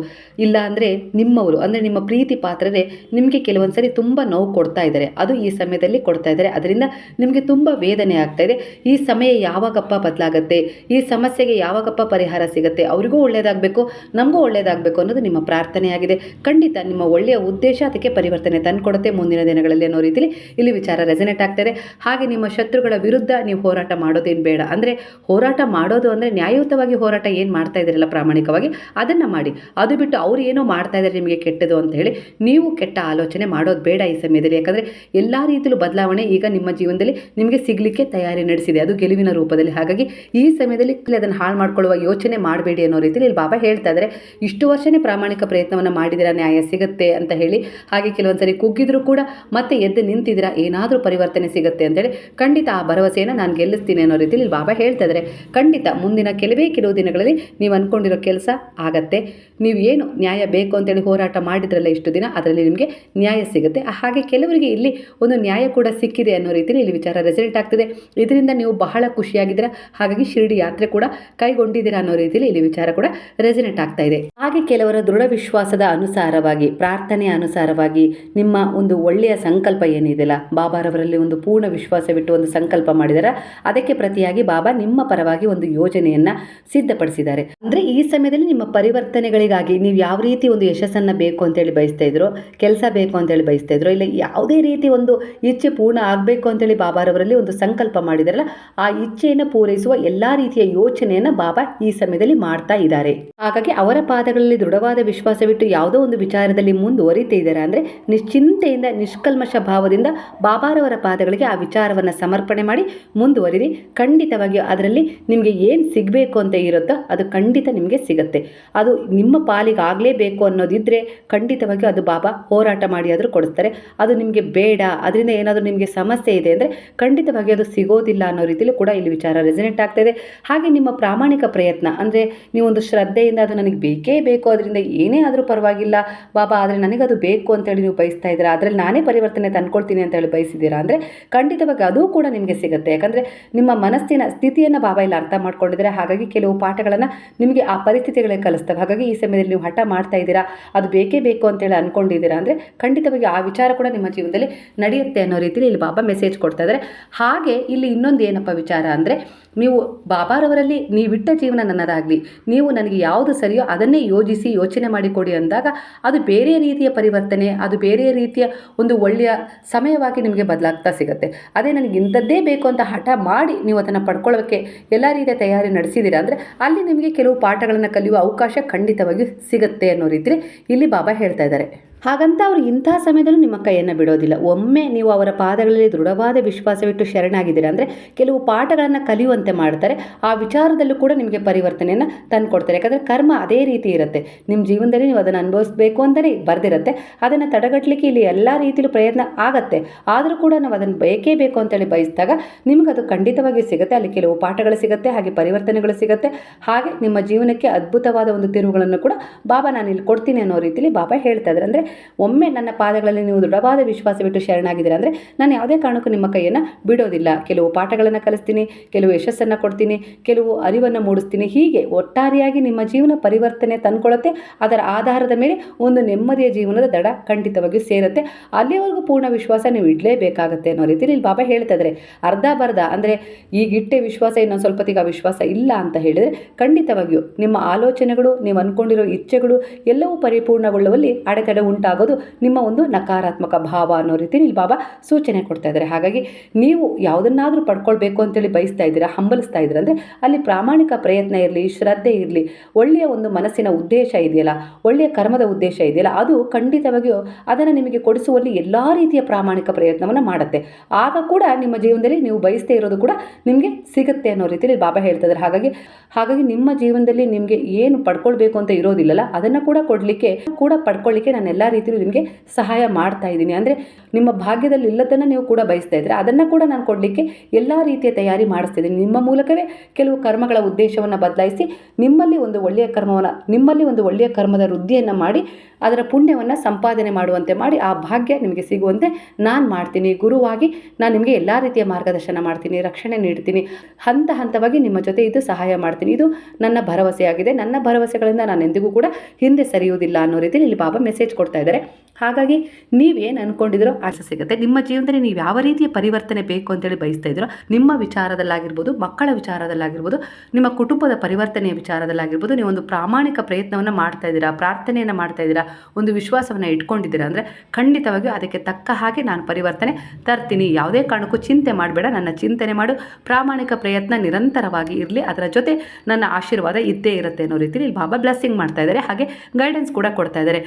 ಇಲ್ಲ ಅಂದರೆ ನಿಮ್ಮವರು. ಅಂದರೆ ನಿಮ್ಮ ಪ್ರೀತಿ ಪಾತ್ರರೇ ನಿಮಗೆ ಕೆಲವೊಂದು ಸರಿ ತುಂಬ ನೋವು ಕೊಡ್ತಾ ಇದ್ದಾರೆ. ಅದು ಈ ಸಮಯದಲ್ಲಿ ಕೊಡ್ತಾ ಇದ್ದಾರೆ. ಅದರಿಂದ ನಿಮಗೆ ತುಂಬ ವೇದನೆ ಆಗ್ತಾ ಇದೆ. ಈ ಸಮಯ ಯಾವಾಗಪ್ಪ ಬದಲಾಗತ್ತೆ? ಈ ಸಮಸ್ಯೆಗೆ ಯಾವಾಗಪ್ಪ ಪರಿಹಾರ ಸಿಗುತ್ತೆ? ಅವರಿಗೂ ಒಳ್ಳೆಯದಾಗಬೇಕು ನಮಗೂ ಒಳ್ಳೆಯದಾಗಬೇಕು ಅನ್ನೋದು ನಿಮ್ಮ ಪ್ರಾರ್ಥನೆಯಾಗಿದೆ. ಖಂಡಿತ ನಿಮ್ಮ ಒಳ್ಳೆಯ ಉದ್ದೇಶ ಅದಕ್ಕೆ ಪರಿವರ್ತನೆ ತಂದುಕೊಡುತ್ತೆ ಮುಂದಿನ ದಿನಗಳಲ್ಲಿ ಅನ್ನೋ ರೀತಿಯಲ್ಲಿ ಇಲ್ಲಿ ವಿಚಾರ ರೆಸನೇಟ್ ಇದೆ. ಹಾಗೆ ನಿಮ್ಮ ಶತ್ರುಗಳ ವಿರುದ್ಧ ನೀವು ಹೋರಾಟ ಮಾಡೋದೇನು ಬೇಡ. ಅಂದರೆ ಹೋರಾಟ ಮಾಡೋದು ಅಂದರೆ ನ್ಯಾಯಯುತವಾಗಿ ಹೋರಾಟ ಏನು ಮಾಡ್ತಾ ಇದ್ದೀರಲ್ಲ ಪ್ರಾಮಾಣಿಕವಾಗಿ? ಅದನ್ನು ಮಾಡಿ. ಅದು ಬಿಟ್ಟು ಅವ್ರು ಏನೋ ಮಾಡ್ತಾ ಇದ್ದಾರೆ ನಿಮಗೆ ಕೆಟ್ಟದು ಅಂತ ಹೇಳಿ ನೀವು ಕೆಟ್ಟ ಆಲೋಚನೆ ಮಾಡೋದು ಬೇಡ ಈ ಸಮಯದಲ್ಲಿ. ಯಾಕಂದರೆ ಎಲ್ಲ ರೀತಿಯಲ್ಲೂ ಬದಲಾವಣೆ ಈಗ ನಿಮ್ಮ ಜೀವನದಲ್ಲಿ ನಿಮಗೆ ಸಿಗಲಿಕ್ಕೆ ತಯಾರಿ ನಡೆಸಿದೆ. ಅದು ಗೆಲುವಿನ ರೂಪದಲ್ಲಿ. ಹಾಗಾಗಿ ಈ ಸಮಯದಲ್ಲಿ ಅದನ್ನು ಹಾಳು ಮಾಡ್ಕೊಳ್ಳುವ ಯೋಚನೆ ಮಾಡಬೇಡಿ ಅನ್ನೋ ರೀತಿಯಲ್ಲಿ ಇಲ್ಲಿ ಬಾಬಾ ಹೇಳ್ತಾ ಇದ್ದಾರೆ. ಇಷ್ಟು ವರ್ಷನೇ ಪ್ರಾಮಾಣಿಕ ಪ್ರಯತ್ನವನ್ನು ಮಾಡಿದಿರ ನ್ಯಾಯ ಸಿಗುತ್ತೆ ಅಂತ ಹೇಳಿ. ಹಾಗೆ ಕೆಲವೊಂದು ಸರಿ ಕುಗ್ಗಿದ್ರು ಕೂಡ ಮತ್ತೆ ಎದ್ದು ನಿಂತಿದ್ದೀರಾ? ಏನಾದರೂ ಪರಿವರ್ತನೆ ಸಿಗುತ್ತೆ ಅಂತೇಳಿ ಖಂಡಿತ ಆ ಭರವಸೆಯನ್ನು ನಾನು ಗೆಲ್ಲಿಸ್ತೀನಿ ಅನ್ನೋ ರೀತಿಯಲ್ಲಿ ಬಾಬಾ ಹೇಳ್ತಾ ಇದ್ದಾರೆ ಖಂಡಿತ ಮುಂದಿನ ಕೆಲವೇ ಕೆಲವು ದಿನಗಳಲ್ಲಿ ನೀವು ಅಂದ್ಕೊಂಡಿರೋ ಕೆಲಸ ಆಗತ್ತೆ. ನೀವು ಏನು ನ್ಯಾಯ ಬೇಕು ಅಂತೇಳಿ ಹೋರಾಟ ಮಾಡಿದ್ರಲ್ಲ ಇಷ್ಟು ದಿನ, ಅದರಲ್ಲಿ ನಿಮಗೆ ನ್ಯಾಯ ಸಿಗುತ್ತೆ. ಹಾಗೆ ಕೆಲವರಿಗೆ ಇಲ್ಲಿ ಒಂದು ನ್ಯಾಯ ಕೂಡ ಸಿಕ್ಕಿದೆ ಅನ್ನೋ ರೀತಿಯಲ್ಲಿ ಇಲ್ಲಿ ವಿಚಾರ ರೆಸಲ್ಟ್ ಆಗ್ತಿದೆ. ಇದರಿಂದ ನೀವು ಬಹಳ ಖುಷಿಯಾಗಿದ್ದೀರಾ? ಹಾಗಾಗಿ ಶಿರಡಿ ಯಾತ್ರೆ ಕೂಡ ಕೈಗೊಂಡಿದ್ದೀರಾ ಅನ್ನೋ ರೀತಿಯಲ್ಲಿ ಇಲ್ಲಿ ವಿಚಾರ ಕೂಡ ರೆಸನೇಟ್ ಆಗ್ತಾ ಇದೆ. ಹಾಗೆ ಕೆಲವರ ದೃಢ ವಿಶ್ವಾಸದ ಅನುಸಾರವಾಗಿ, ಪ್ರಾರ್ಥನೆಯ ಅನುಸಾರವಾಗಿ ನಿಮ್ಮ ಒಂದು ಒಳ್ಳೆಯ ಸಂಕಲ್ಪ ಏನಿದೆಯಲ್ಲ, ಬಾಬಾರವರಲ್ಲಿ ಒಂದು ಪೂರ್ಣ ವಿಶ್ವಾಸವಿಟ್ಟು ಒಂದು ಸಂಕಲ್ಪ ಮಾಡಿದಾರ? ಅದಕ್ಕೆ ಪ್ರತಿಯಾಗಿ ಬಾಬಾ ನಿಮ್ಮ ಪರವಾಗಿ ಒಂದು ಯೋಜನೆಯನ್ನ ಸಿದ್ಧಪಡಿಸಿದ್ದಾರೆ. ಅಂದ್ರೆ ಈ ಸಮಯದಲ್ಲಿ ನಿಮ್ಮ ಪರಿವರ್ತನೆಗಳಿಗಾಗಿ ನೀವು ಯಾವ ರೀತಿ ಒಂದು ಯಶಸ್ಸನ್ನ ಬೇಕು ಅಂತೇಳಿ ಬಯಸ್ತಾ ಇದ್ರು, ಕೆಲಸ ಬೇಕು ಅಂತೇಳಿ ಬಯಸ್ತಾ ಇದ್ರು, ಇಲ್ಲ ಯಾವುದೇ ರೀತಿ ಒಂದು ಇಚ್ಛೆ ಪೂರ್ಣ ಆಗಬೇಕು ಅಂತೇಳಿ ಬಾಬಾರವರಲ್ಲಿ ಒಂದು ಸಂಕಲ್ಪ ಮಾಡಿದಾರಲ್ಲ, ಆ ಇಚ್ಛೆಯನ್ನು ಪೂರೈಸುವ ಎಲ್ಲಾ ರೀತಿಯ ಯೋಚನೆಯನ್ನ ಬಾಬಾ ಈ ಸಮಯದಲ್ಲಿ ಮಾಡ್ತಾ ಇದ್ದಾರೆ. ಹಾಗಾಗಿ ಅವರ ಪಾದಗಳಲ್ಲಿ ದೃಢವಾದ ವಿಶ್ವಾಸವಿಟ್ಟು ಯಾವುದೋ ಒಂದು ವಿಚಾರದಲ್ಲಿ ಮುಂದುವರಿತಾ ಇದ್ದಾರೆ ಅಂದ್ರೆ ನಿಶ್ಚಿಂತೆಯಿಂದ, ನಿಷ್ಕಲ್ಮಶ ಭಾವದಿಂದ ಬಾಬಾರವರ ಪಾದಗಳಿಗೆ ಆ ವಿಚಾರವನ್ನು ಸಮರ್ಪಣೆ ಮಾಡಿ ಮುಂದುವರಿರಿ. ಖಂಡಿತವಾಗಿಯೂ ಅದರಲ್ಲಿ ನಿಮಗೆ ಏನು ಸಿಗಬೇಕು ಅಂತ ಇರುತ್ತೋ ಅದು ಖಂಡಿತ ನಿಮಗೆ ಸಿಗುತ್ತೆ. ಅದು ನಿಮ್ಮ ಪಾಲಿಗೆ ಆಗಲೇಬೇಕು ಅನ್ನೋದಿದ್ದರೆ ಖಂಡಿತವಾಗಿಯೂ ಅದು ಬಾಬಾ ಹೋರಾಟ ಮಾಡಿ ಆದರೂ ಕೊಡಿಸ್ತಾರೆ. ಅದು ನಿಮಗೆ ಬೇಡ, ಅದರಿಂದ ಏನಾದರೂ ನಿಮಗೆ ಸಮಸ್ಯೆ ಇದೆ ಅಂದರೆ ಖಂಡಿತವಾಗಿ ಅದು ಸಿಗೋದಿಲ್ಲ ಅನ್ನೋ ರೀತಿಯಲ್ಲೂ ಕೂಡ ಇಲ್ಲಿ ವಿಚಾರ ರೆಸಿನೆಂಟ್ ಆಗ್ತಾಯಿದೆ ಹಾಗೆ ನಿಮ್ಮ ಪ್ರಾಮಾಣಿಕ ಪ್ರಯತ್ನ ಅಂದರೆ ನೀವೊಂದು ಶ್ರದ್ಧೆಯಿಂದ ಅದು ನನಗೆ ಬೇಕೇ ಬೇಕು, ಅದರಿಂದ ಏನೇ ಆದರೂ ಪರವಾಗಿಲ್ಲ. ಬಾಬಾ, ಆದರೆ ನನಗದು ಬೇಕು ಅಂತೇಳಿ ನೀವು ಬಯಸ್ತಾ ಇದ್ದೀರಾ? ಅದರಲ್ಲಿ ನಾನೇ ಪರಿವರ್ತನೆ ತಂದ್ಕೊಳ್ತೀನಿ ಅಂತ ಹೇಳಿ ಬಯಸಿದ್ದೀರಾ ಅಂದರೆ ಖಂಡಿತವಾಗಿ ಅದು ಕೂಡ ನಿಮಗೆ ಸಿಗುತ್ತೆ. ಯಾಕಂದರೆ ನಿಮ್ಮ ಮನಸ್ಸಿನ ಸ್ಥಿತಿಯನ್ನು ಬಾಬಾ ಇಲ್ಲಿ ಅರ್ಥ ಮಾಡ್ಕೊಂಡಿದ್ದಾರೆ. ಹಾಗಾಗಿ ಕೆಲವು ಪಾಠಗಳನ್ನು ನಿಮಗೆ ಆ ಪರಿಸ್ಥಿತಿಗಳೇ ಕಲಿಸ್ತವೆ. ಹಾಗಾಗಿ ಈ ಸಮಯದಲ್ಲಿ ನೀವು ಹಠ ಮಾಡ್ತಾ ಇದ್ದೀರಾ? ಅದು ಬೇಕೇ ಬೇಕು ಅಂತೇಳಿ ಅಂದ್ಕೊಂಡಿದ್ದೀರಾ ಅಂದರೆ ಖಂಡಿತವಾಗಿ ಆ ವಿಚಾರ ಕೂಡ ನಿಮ್ಮ ಜೀವನದಲ್ಲಿ ನಡೆಯುತ್ತೆ ಅನ್ನೋ ರೀತಿಯಲ್ಲಿ ಇಲ್ಲಿ ಬಾಬಾ ಮೆಸೇಜ್ ಕೊಡ್ತಾ ಇದ್ದಾರೆ. ಹಾಗೆ ಇಲ್ಲಿ ಇನ್ನೊಂದು ಏನಪ್ಪ ವಿಚಾರ ಅಂದರೆ ನೀವು ಬಾಬಾರವರಲ್ಲಿ ನೀವಿಟ್ಟ ಜೀವನ ನನ್ನದಾಗಲಿ, ನೀವು ನನಗೆ ಯಾವುದು ಸರಿಯೋ ಅದನ್ನೇ ಯೋಜಿಸಿ ಯೋಚನೆ ಮಾಡಿಕೊಡಿ ಅಂದಾಗ ಅದು ಬೇರೆ ರೀತಿಯ ಪರಿವರ್ತನೆ, ಅದು ಬೇರೆ ರೀತಿಯ ಒಂದು ಒಳ್ಳೆಯ ಸಮಯವಾಗಿ ನಿಮಗೆ ಬದಲಾಗ್ತಾ ಸಿಗುತ್ತೆ. ಅದೇ ನನಗೆ ಇಂಥದ್ದೇ ಬೇಕು ಅಂತ ಹಠ ಮಾಡಿ ನೀವು ಅದನ್ನು ಪಡ್ಕೊಳ್ಳೋಕ್ಕೆ ಎಲ್ಲ ರೀತಿಯ ತಯಾರಿ ನಡೆಸಿದ್ದೀರಾ ಅಂದರೆ ಅಲ್ಲಿ ನಿಮಗೆ ಕೆಲವು ಪಾಠಗಳನ್ನು ಕಲಿಯುವ ಅವಕಾಶ ಖಂಡಿತವಾಗಿ ಸಿಗುತ್ತೆ ಅನ್ನೋ ರೀತಿಯಲ್ಲಿ ಇಲ್ಲಿ ಬಾಬಾ ಹೇಳ್ತಾ ಇದ್ದಾರೆ. ಹಾಗಂತ ಅವರು ಇಂಥ ಸಮಯದಲ್ಲೂ ನಿಮ್ಮ ಕೈಯನ್ನು ಬಿಡೋದಿಲ್ಲ. ಒಮ್ಮೆ ನೀವು ಅವರ ಪಾದಗಳಲ್ಲಿ ದೃಢವಾದ ವಿಶ್ವಾಸವಿಟ್ಟು ಶರಣಾಗಿದ್ದೀರಾ ಅಂದರೆ ಕೆಲವು ಪಾಠಗಳನ್ನು ಕಲಿಯುವಂತೆ ಮಾಡ್ತಾರೆ. ಆ ವಿಚಾರದಲ್ಲೂ ಕೂಡ ನಿಮಗೆ ಪರಿವರ್ತನೆಯನ್ನು ತಂದುಕೊಡ್ತಾರೆ. ಯಾಕಂದರೆ ಕರ್ಮ ಅದೇ ರೀತಿ ಇರುತ್ತೆ. ನಿಮ್ಮ ಜೀವನದಲ್ಲಿ ನೀವು ಅದನ್ನು ಅನುಭವಿಸಬೇಕು ಅಂತಲೇ ಬರೆದಿರುತ್ತೆ. ಅದನ್ನು ತಡೆಗಟ್ಟಲಿಕ್ಕೆ ಇಲ್ಲಿ ಎಲ್ಲ ರೀತಿಯಲ್ಲೂ ಪ್ರಯತ್ನ ಆಗತ್ತೆ. ಆದರೂ ಕೂಡ ನಾವು ಅದನ್ನು ಬೇಕೇ ಬೇಕು ಅಂತೇಳಿ ಬಯಸಿದಾಗ ನಿಮಗೆ ಅದು ಖಂಡಿತವಾಗಿ ಸಿಗುತ್ತೆ. ಅಲ್ಲಿ ಕೆಲವು ಪಾಠಗಳು ಸಿಗುತ್ತೆ, ಹಾಗೆ ಪರಿವರ್ತನೆಗಳು ಸಿಗುತ್ತೆ. ಹಾಗೆ ನಿಮ್ಮ ಜೀವನಕ್ಕೆ ಅದ್ಭುತವಾದ ಒಂದು ತಿರುವುಗಳನ್ನು ಕೂಡ, ಬಾಬಾ, ನಾನು ಇಲ್ಲಿ ಕೊಡ್ತೀನಿ ಅನ್ನೋ ರೀತಿಯಲ್ಲಿ ಬಾಬಾ ಹೇಳ್ತಾ ಇದ್ದಾರೆ ಅಂದರೆ ಒಮ್ಮೆ ನನ್ನ ಪಾದಗಳಲ್ಲಿ ನೀವು ದೃಢವಾದ ವಿಶ್ವಾಸವಿಟ್ಟು ಶರಣಾಗಿದ್ದೀರಾ ಅಂದರೆ ನಾನು ಯಾವುದೇ ಕಾರಣಕ್ಕೂ ನಿಮ್ಮ ಕೈಯನ್ನು ಬಿಡೋದಿಲ್ಲ. ಕೆಲವು ಪಾಠಗಳನ್ನು ಕಲಿಸ್ತೀನಿ, ಕೆಲವು ಯಶಸ್ಸನ್ನು ಕೊಡ್ತೀನಿ, ಕೆಲವು ಅರಿವನ್ನು ಮೂಡಿಸ್ತೀನಿ. ಹೀಗೆ ಒಟ್ಟಾರೆಯಾಗಿ ನಿಮ್ಮ ಜೀವನ ಪರಿವರ್ತನೆ ತಂದ್ಕೊಳ್ಳುತ್ತೆ. ಅದರ ಆಧಾರದ ಮೇಲೆ ಒಂದು ನೆಮ್ಮದಿಯ ಜೀವನದ ದಡ ಖಂಡಿತವಾಗಿಯೂ ಸೇರುತ್ತೆ. ಅಲ್ಲಿವರೆಗೂ ಪೂರ್ಣ ವಿಶ್ವಾಸ ನೀವು ಇಡಲೇಬೇಕಾಗತ್ತೆ ಅನ್ನೋ ರೀತಿಯಲ್ಲಿ ಇಲ್ಲಿ ಬಾಬಾ ಹೇಳ್ತಾ ಇದ್ದಾರೆ. ಅರ್ಧ ಬರ್ಧ ಅಂದರೆ ಈಗಿಟ್ಟೆ ವಿಶ್ವಾಸ, ಇನ್ನೊಂದು ಸ್ವಲ್ಪತ್ತಿಗೆ ಆ ವಿಶ್ವಾಸ ಇಲ್ಲ ಅಂತ ಹೇಳಿದರೆ ಖಂಡಿತವಾಗಿಯೂ ನಿಮ್ಮ ಆಲೋಚನೆಗಳು, ನೀವು ಅಂದ್ಕೊಂಡಿರೋ ಇಚ್ಛೆಗಳು ಎಲ್ಲವೂ ಪರಿಪೂರ್ಣಗೊಳ್ಳುವಲ್ಲಿ ಅಡೆತಡೆ ಉಂಟಾಗೋದು ನಿಮ್ಮ ಒಂದು ನಕಾರಾತ್ಮಕ ಭಾವ ಅನ್ನೋ ರೀತಿಯಲ್ಲಿ ಇಲ್ಲಿ ಬಾಬಾ ಸೂಚನೆ ಕೊಡ್ತಾ ಇದ್ದಾರೆ. ಹಾಗಾಗಿ ನೀವು ಯಾವುದನ್ನಾದರೂ ಪಡ್ಕೊಳ್ಬೇಕು ಅಂತೇಳಿ ಬಯಸ್ತಾ ಇದ್ದೀರಾ, ಹಂಬಲಿಸ್ತಾ ಇದ್ದೀರಾ ಅಂದರೆ ಅಲ್ಲಿ ಪ್ರಾಮಾಣಿಕ ಪ್ರಯತ್ನ ಇರಲಿ, ಶ್ರದ್ಧೆ ಇರಲಿ, ಒಳ್ಳೆಯ ಒಂದು ಮನಸ್ಸಿನ ಉದ್ದೇಶ ಇದೆಯಲ್ಲ, ಒಳ್ಳೆಯ ಕರ್ಮದ ಉದ್ದೇಶ ಇದೆಯಲ್ಲ, ಅದು ಖಂಡಿತವಾಗಿಯೂ ಅದನ್ನು ನಿಮಗೆ ಕೊಡಿಸುವಲ್ಲಿ ಎಲ್ಲ ರೀತಿಯ ಪ್ರಾಮಾಣಿಕ ಪ್ರಯತ್ನವನ್ನು ಮಾಡುತ್ತೆ. ಆಗ ಕೂಡ ನಿಮ್ಮ ಜೀವನದಲ್ಲಿ ನೀವು ಬಯಸ್ತೇ ಇರೋದು ಕೂಡ ನಿಮಗೆ ಸಿಗುತ್ತೆ ಅನ್ನೋ ರೀತಿಯಲ್ಲಿ ಬಾಬಾ ಹೇಳ್ತಾ ಇದ್ದಾರೆ. ಹಾಗಾಗಿ ಹಾಗಾಗಿ ನಿಮ್ಮ ಜೀವನದಲ್ಲಿ ನಿಮಗೆ ಏನು ಪಡ್ಕೊಳ್ಬೇಕು ಅಂತ ಇರೋದಿಲ್ಲಲ್ಲ, ಅದನ್ನು ಕೂಡ ಕೊಡಲಿಕ್ಕೆ, ಕೂಡ ಪಡ್ಕೊಳ್ಳಿಕ್ಕೆ ನಾನು ರೀತಿಯಲ್ಲೂ ನಿಮಗೆ ಸಹಾಯ ಮಾಡ್ತಾ ಇದ್ದೀನಿ. ಅಂದರೆ ನಿಮ್ಮ ಭಾಗ್ಯದಲ್ಲಿ ಇಲ್ಲದನ್ನು ನೀವು ಕೂಡ ಬಯಸ್ತಾ ಇದ್ದರೆ? ಅದನ್ನು ಕೂಡ ನಾನು ಕೊಡಲಿಕ್ಕೆ ಎಲ್ಲ ರೀತಿಯ ತಯಾರಿ ಮಾಡಿಸ್ತಿದ್ದೀನಿ ನಿಮ್ಮ ಮೂಲಕವೇ ಕೆಲವು ಕರ್ಮಗಳ ಉದ್ದೇಶವನ್ನು ಬದಲಾಯಿಸಿ ನಿಮ್ಮಲ್ಲಿ ಒಂದು ಒಳ್ಳೆಯ ಕರ್ಮವನ್ನು, ನಿಮ್ಮಲ್ಲಿ ಒಂದು ಒಳ್ಳೆಯ ಕರ್ಮದ ವೃದ್ಧಿಯನ್ನು ಮಾಡಿ ಅದರ ಪುಣ್ಯವನ್ನು ಸಂಪಾದನೆ ಮಾಡುವಂತೆ ಮಾಡಿ ಆ ಭಾಗ್ಯ ನಿಮಗೆ ಸಿಗುವಂತೆ ನಾನು ಮಾಡ್ತೀನಿ. ಗುರುವಾಗಿ ನಾನು ನಿಮಗೆ ಎಲ್ಲ ರೀತಿಯ ಮಾರ್ಗದರ್ಶನ ಮಾಡ್ತೀನಿ, ರಕ್ಷಣೆ ನೀಡ್ತೀನಿ. ಹಂತ ಹಂತವಾಗಿ ನಿಮ್ಮ ಜೊತೆ ಇದು ಸಹಾಯ ಮಾಡ್ತೀನಿ. ಇದು ನನ್ನ ಭರವಸೆಯಾಗಿದೆ. ನನ್ನ ಭರವಸೆಗಳಿಂದ ನಾನು ಎಂದಿಗೂ ಕೂಡ ಹಿಂದೆ ಸರಿಯುವುದಿಲ್ಲ ಅನ್ನೋ ರೀತಿಯಲ್ಲಿ ಇಲ್ಲಿ ಬಾಬಾ ಮೆಸೇಜ್ ಕೊಡ್ತಾ ಇದ್ದಾರೆ. ಹಾಗಾಗಿ ನೀವೇನು ಅಂದ್ಕೊಂಡಿದ್ರೋ ಆಸೆ ಸಿಗುತ್ತೆ. ನಿಮ್ಮ ಜೀವನದಲ್ಲಿ ನೀವು ಯಾವ ರೀತಿಯ ಪರಿವರ್ತನೆ ಬೇಕು ಅಂತೇಳಿ ಬಯಸ್ತಾ ಇದ್ದೀರೋ, ನಿಮ್ಮ ವಿಚಾರದಲ್ಲಾಗಿರ್ಬೋದು, ಮಕ್ಕಳ ವಿಚಾರದಲ್ಲಾಗಿರ್ಬೋದು, ನಿಮ್ಮ ಕುಟುಂಬದ ಪರಿವರ್ತನೆಯ ವಿಚಾರದಲ್ಲಾಗಿರ್ಬೋದು, ನೀವು ಒಂದು ಪ್ರಾಮಾಣಿಕ ಪ್ರಯತ್ನವನ್ನು ಮಾಡ್ತಾ ಇದ್ದೀರಾ, ಪ್ರಾರ್ಥನೆಯನ್ನು ಮಾಡ್ತಾ ಇದ್ದೀರಾ, ಒಂದು ವಿಶ್ವಾಸವನ್ನು ಇಟ್ಕೊಂಡಿದ್ದೀರಾ ಅಂದರೆ ಖಂಡಿತವಾಗಿಯೂ ಅದಕ್ಕೆ ತಕ್ಕ ಹಾಗೆ ನಾನು ಪರಿವರ್ತನೆ ತರ್ತೀನಿ. ಯಾವುದೇ ಕಾರಣಕ್ಕೂ ಚಿಂತೆ ಮಾಡಬೇಡ. ನನ್ನ ಚಿಂತನೆ ಮಾಡು. ಪ್ರಾಮಾಣಿಕ ಪ್ರಯತ್ನ ನಿರಂತರವಾಗಿ ಇರಲಿ. ಅದರ ಜೊತೆ ನನ್ನ ಆಶೀರ್ವಾದ ಇದ್ದೇ ಇರುತ್ತೆ ಅನ್ನೋ ರೀತಿಯಲ್ಲಿ ಬಾಬಾ ಬ್ಲೆಸ್ಸಿಂಗ್ ಮಾಡ್ತಾ ಇದ್ದಾರೆ. ಹಾಗೆ ಗೈಡೆನ್ಸ್ ಕೂಡ ಕೊಡ್ತಾ ಇದ್ದಾರೆ.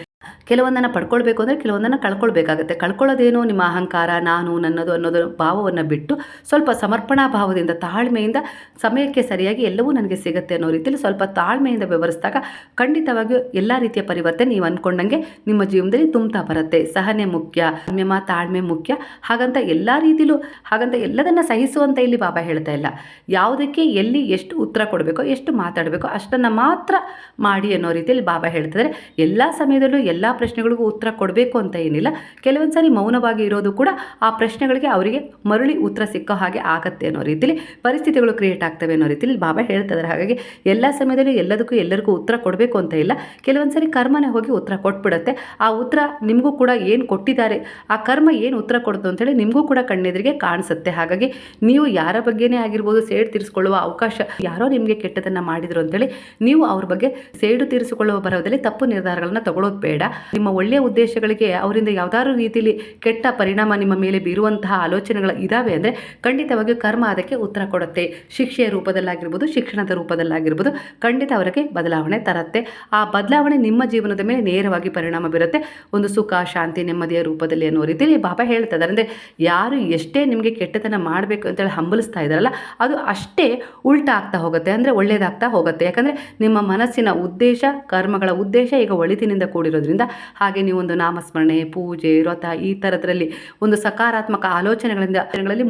ಕೆಲವೊಂದನ್ನು ಪಡ್ಕೊಳ್ಬೇಕು ಅಂದರೆ ಕೆಲವೊಂದನ್ನು ಕಳ್ಕೊಳ್ಬೇಕಾಗುತ್ತೆ. ಕಳ್ಕೊಳ್ಳೋದೇನು ನಿಮ್ಮ ಅಹಂಕಾರ, ನಾನು, ನನ್ನದು ಅನ್ನೋದು ಭಾವವನ್ನು ಬಿಟ್ಟು ಸ್ವಲ್ಪ ಸಮರ್ಪಣಾ ಭಾವದಿಂದ, ತಾಳ್ಮೆಯಿಂದ ಸಮಯಕ್ಕೆ ಸರಿಯಾಗಿ ಎಲ್ಲವೂ ನನಗೆ ಸಿಗುತ್ತೆ ಅನ್ನೋ ರೀತಿಯಲ್ಲಿ ಸ್ವಲ್ಪ ತಾಳ್ಮೆಯಿಂದ ವ್ಯವಹರಿಸಿದಾಗ ಖಂಡಿತವಾಗಿಯೂ ಎಲ್ಲ ರೀತಿಯ ಪರಿವರ್ತನೆ ನೀವು ಅಂದ್ಕೊಂಡಂಗೆ ನಿಮ್ಮ ಜೀವನದಲ್ಲಿ ತುಂಬ್ತಾ ಬರುತ್ತೆ. ಸಹನೆ ಮುಖ್ಯ ಸಂಯಮ ತಾಳ್ಮೆ ಮುಖ್ಯ. ಹಾಗಂತ ಎಲ್ಲ ರೀತಿಲೂ, ಹಾಗಂತ ಎಲ್ಲದನ್ನು ಸಹಿಸುವಂತ ಇಲ್ಲಿ ಬಾಬಾ ಹೇಳ್ತಾ ಇಲ್ಲ. ಯಾವುದಕ್ಕೆ ಎಲ್ಲಿ ಎಷ್ಟು ಉತ್ತರ ಕೊಡಬೇಕೋ, ಎಷ್ಟು ಮಾತಾಡಬೇಕೋ ಅಷ್ಟನ್ನು ಮಾತ್ರ ಮಾಡಿ ಅನ್ನೋ ರೀತಿಯಲ್ಲಿ ಬಾಬಾ ಹೇಳ್ತಿದ್ದಾರೆ. ಎಲ್ಲ ಸಮಯದಲ್ಲೂ ಎಲ್ಲ ಪ್ರಶ್ನೆಗಳಿಗೂ ಉತ್ತರ ಕೊಡಬೇಕು ಅಂತ ಏನಿಲ್ಲ. ಕೆಲವೊಂದು ಸಾರಿ ಮೌನವಾಗಿ ಇರೋದು ಕೂಡ ಆ ಪ್ರಶ್ನೆಗಳಿಗೆ ಅವರಿಗೆ ಮರಳಿ ಉತ್ತರ ಸಿಕ್ಕೋ ಹಾಗೆ ಆಗತ್ತೆ ಅನ್ನೋ ರೀತಿಯಲ್ಲಿ ಪರಿಸ್ಥಿತಿಗಳು ಕ್ರಿಯೇಟ್ ಆಗ್ತವೆ ಅನ್ನೋ ರೀತಿಯಲ್ಲಿ ಬಾಬಾ ಹೇಳ್ತಿದ್ದಾರೆ ಹಾಗಾಗಿ ಎಲ್ಲ ಸಮಯದಲ್ಲೂ ಎಲ್ಲದಕ್ಕೂ ಎಲ್ಲರಿಗೂ ಉತ್ತರ ಕೊಡಬೇಕು ಅಂತ ಇಲ್ಲ. ಕೆಲವೊಂದು ಸಾರಿ ಕರ್ಮನೇ ಹೋಗಿ ಉತ್ತರ ಕೊಟ್ಬಿಡುತ್ತೆ. ಆ ಉತ್ತರ ನಿಮಗೂ ಕೂಡ ಏನು ಕೊಟ್ಟಿದ್ದಾರೆ, ಆ ಕರ್ಮ ಏನು ಉತ್ತರ ಕೊಡ್ತು ಅಂತೇಳಿ ನಿಮಗೂ ಕೂಡ ಕಣ್ಣೆದುರಿಗೆ ಕಾಣಿಸುತ್ತೆ. ಹಾಗಾಗಿ ನೀವು ಯಾರ ಬಗ್ಗೆನೇ ಆಗಿರ್ಬೋದು ಸೇಡು ತೀರಿಸ್ಕೊಳ್ಳುವ ಅವಕಾಶ ಯಾರೋ ನಿಮಗೆ ಕೆಟ್ಟದನ್ನು ಮಾಡಿದ್ರು ಅಂತೇಳಿ ನೀವು ಅವ್ರ ಬಗ್ಗೆ ಸೇಡು ತೀರಿಸಿಕೊಳ್ಳುವ ಬರೋದಲ್ಲಿ ತಪ್ಪು ನಿರ್ಧಾರಗಳನ್ನ ತಗೊಳ್ಳೋದು ಬೇಡ. ಬೇಡ. ನಿಮ್ಮ ಒಳ್ಳೆಯ ಉದ್ದೇಶಗಳಿಗೆ ಅವರಿಂದ ಯಾವ್ದಾದ್ರು ರೀತಿಯಲ್ಲಿ ಕೆಟ್ಟ ಪರಿಣಾಮ ನಿಮ್ಮ ಮೇಲೆ ಬೀರುವಂತಹ ಆಲೋಚನೆಗಳು ಇದಾವೆ ಅಂದರೆ ಖಂಡಿತವಾಗಿಯೂ ಕರ್ಮ ಅದಕ್ಕೆ ಉತ್ತರ ಕೊಡುತ್ತೆ. ಶಿಕ್ಷೆಯ ರೂಪದಲ್ಲಾಗಿರ್ಬೋದು, ಶಿಕ್ಷಣದ ರೂಪದಲ್ಲಾಗಿರ್ಬೋದು, ಖಂಡಿತ ಅವರಿಗೆ ಬದಲಾವಣೆ ತರುತ್ತೆ. ಆ ಬದಲಾವಣೆ ನಿಮ್ಮ ಜೀವನದ ಮೇಲೆ ನೇರವಾಗಿ ಪರಿಣಾಮ ಬೀರುತ್ತೆ. ಒಂದು ಸುಖ, ಶಾಂತಿ, ನೆಮ್ಮದಿಯ ರೂಪದಲ್ಲಿ ಅನ್ನೋ ರೀತಿಯಲ್ಲಿ ಬಾಬಾ ಹೇಳ್ತಾರೆ ಅಂದರೆ ಯಾರು ಎಷ್ಟೇ ನಿಮಗೆ ಕೆಟ್ಟತನ ಮಾಡಬೇಕು ಅಂತೇಳಿ ಹಂಬಲಿಸ್ತಾ ಇದ್ದಾರಲ್ಲ, ಅದು ಅಷ್ಟೇ ಉಲ್ಟಾ ಆಗ್ತಾ ಹೋಗುತ್ತೆ. ಅಂದರೆ ಒಳ್ಳೇದಾಗ್ತಾ ಹೋಗುತ್ತೆ. ಯಾಕಂದರೆ ನಿಮ್ಮ ಮನಸ್ಸಿನ ಉದ್ದೇಶ, ಕರ್ಮಗಳ ಉದ್ದೇಶ ಈಗ ಒಳಿತಿನಿಂದ ಕೂಡಿರೋದ್ರಿಂದ ಹಾಗೆ ನೀವು ಒಂದು ನಾಮಸ್ಮರಣೆ, ಪೂಜೆ, ವ್ರತ ಈ ಥರದ್ರಲ್ಲಿ ಒಂದು ಸಕಾರಾತ್ಮಕ ಆಲೋಚನೆಗಳಿಂದ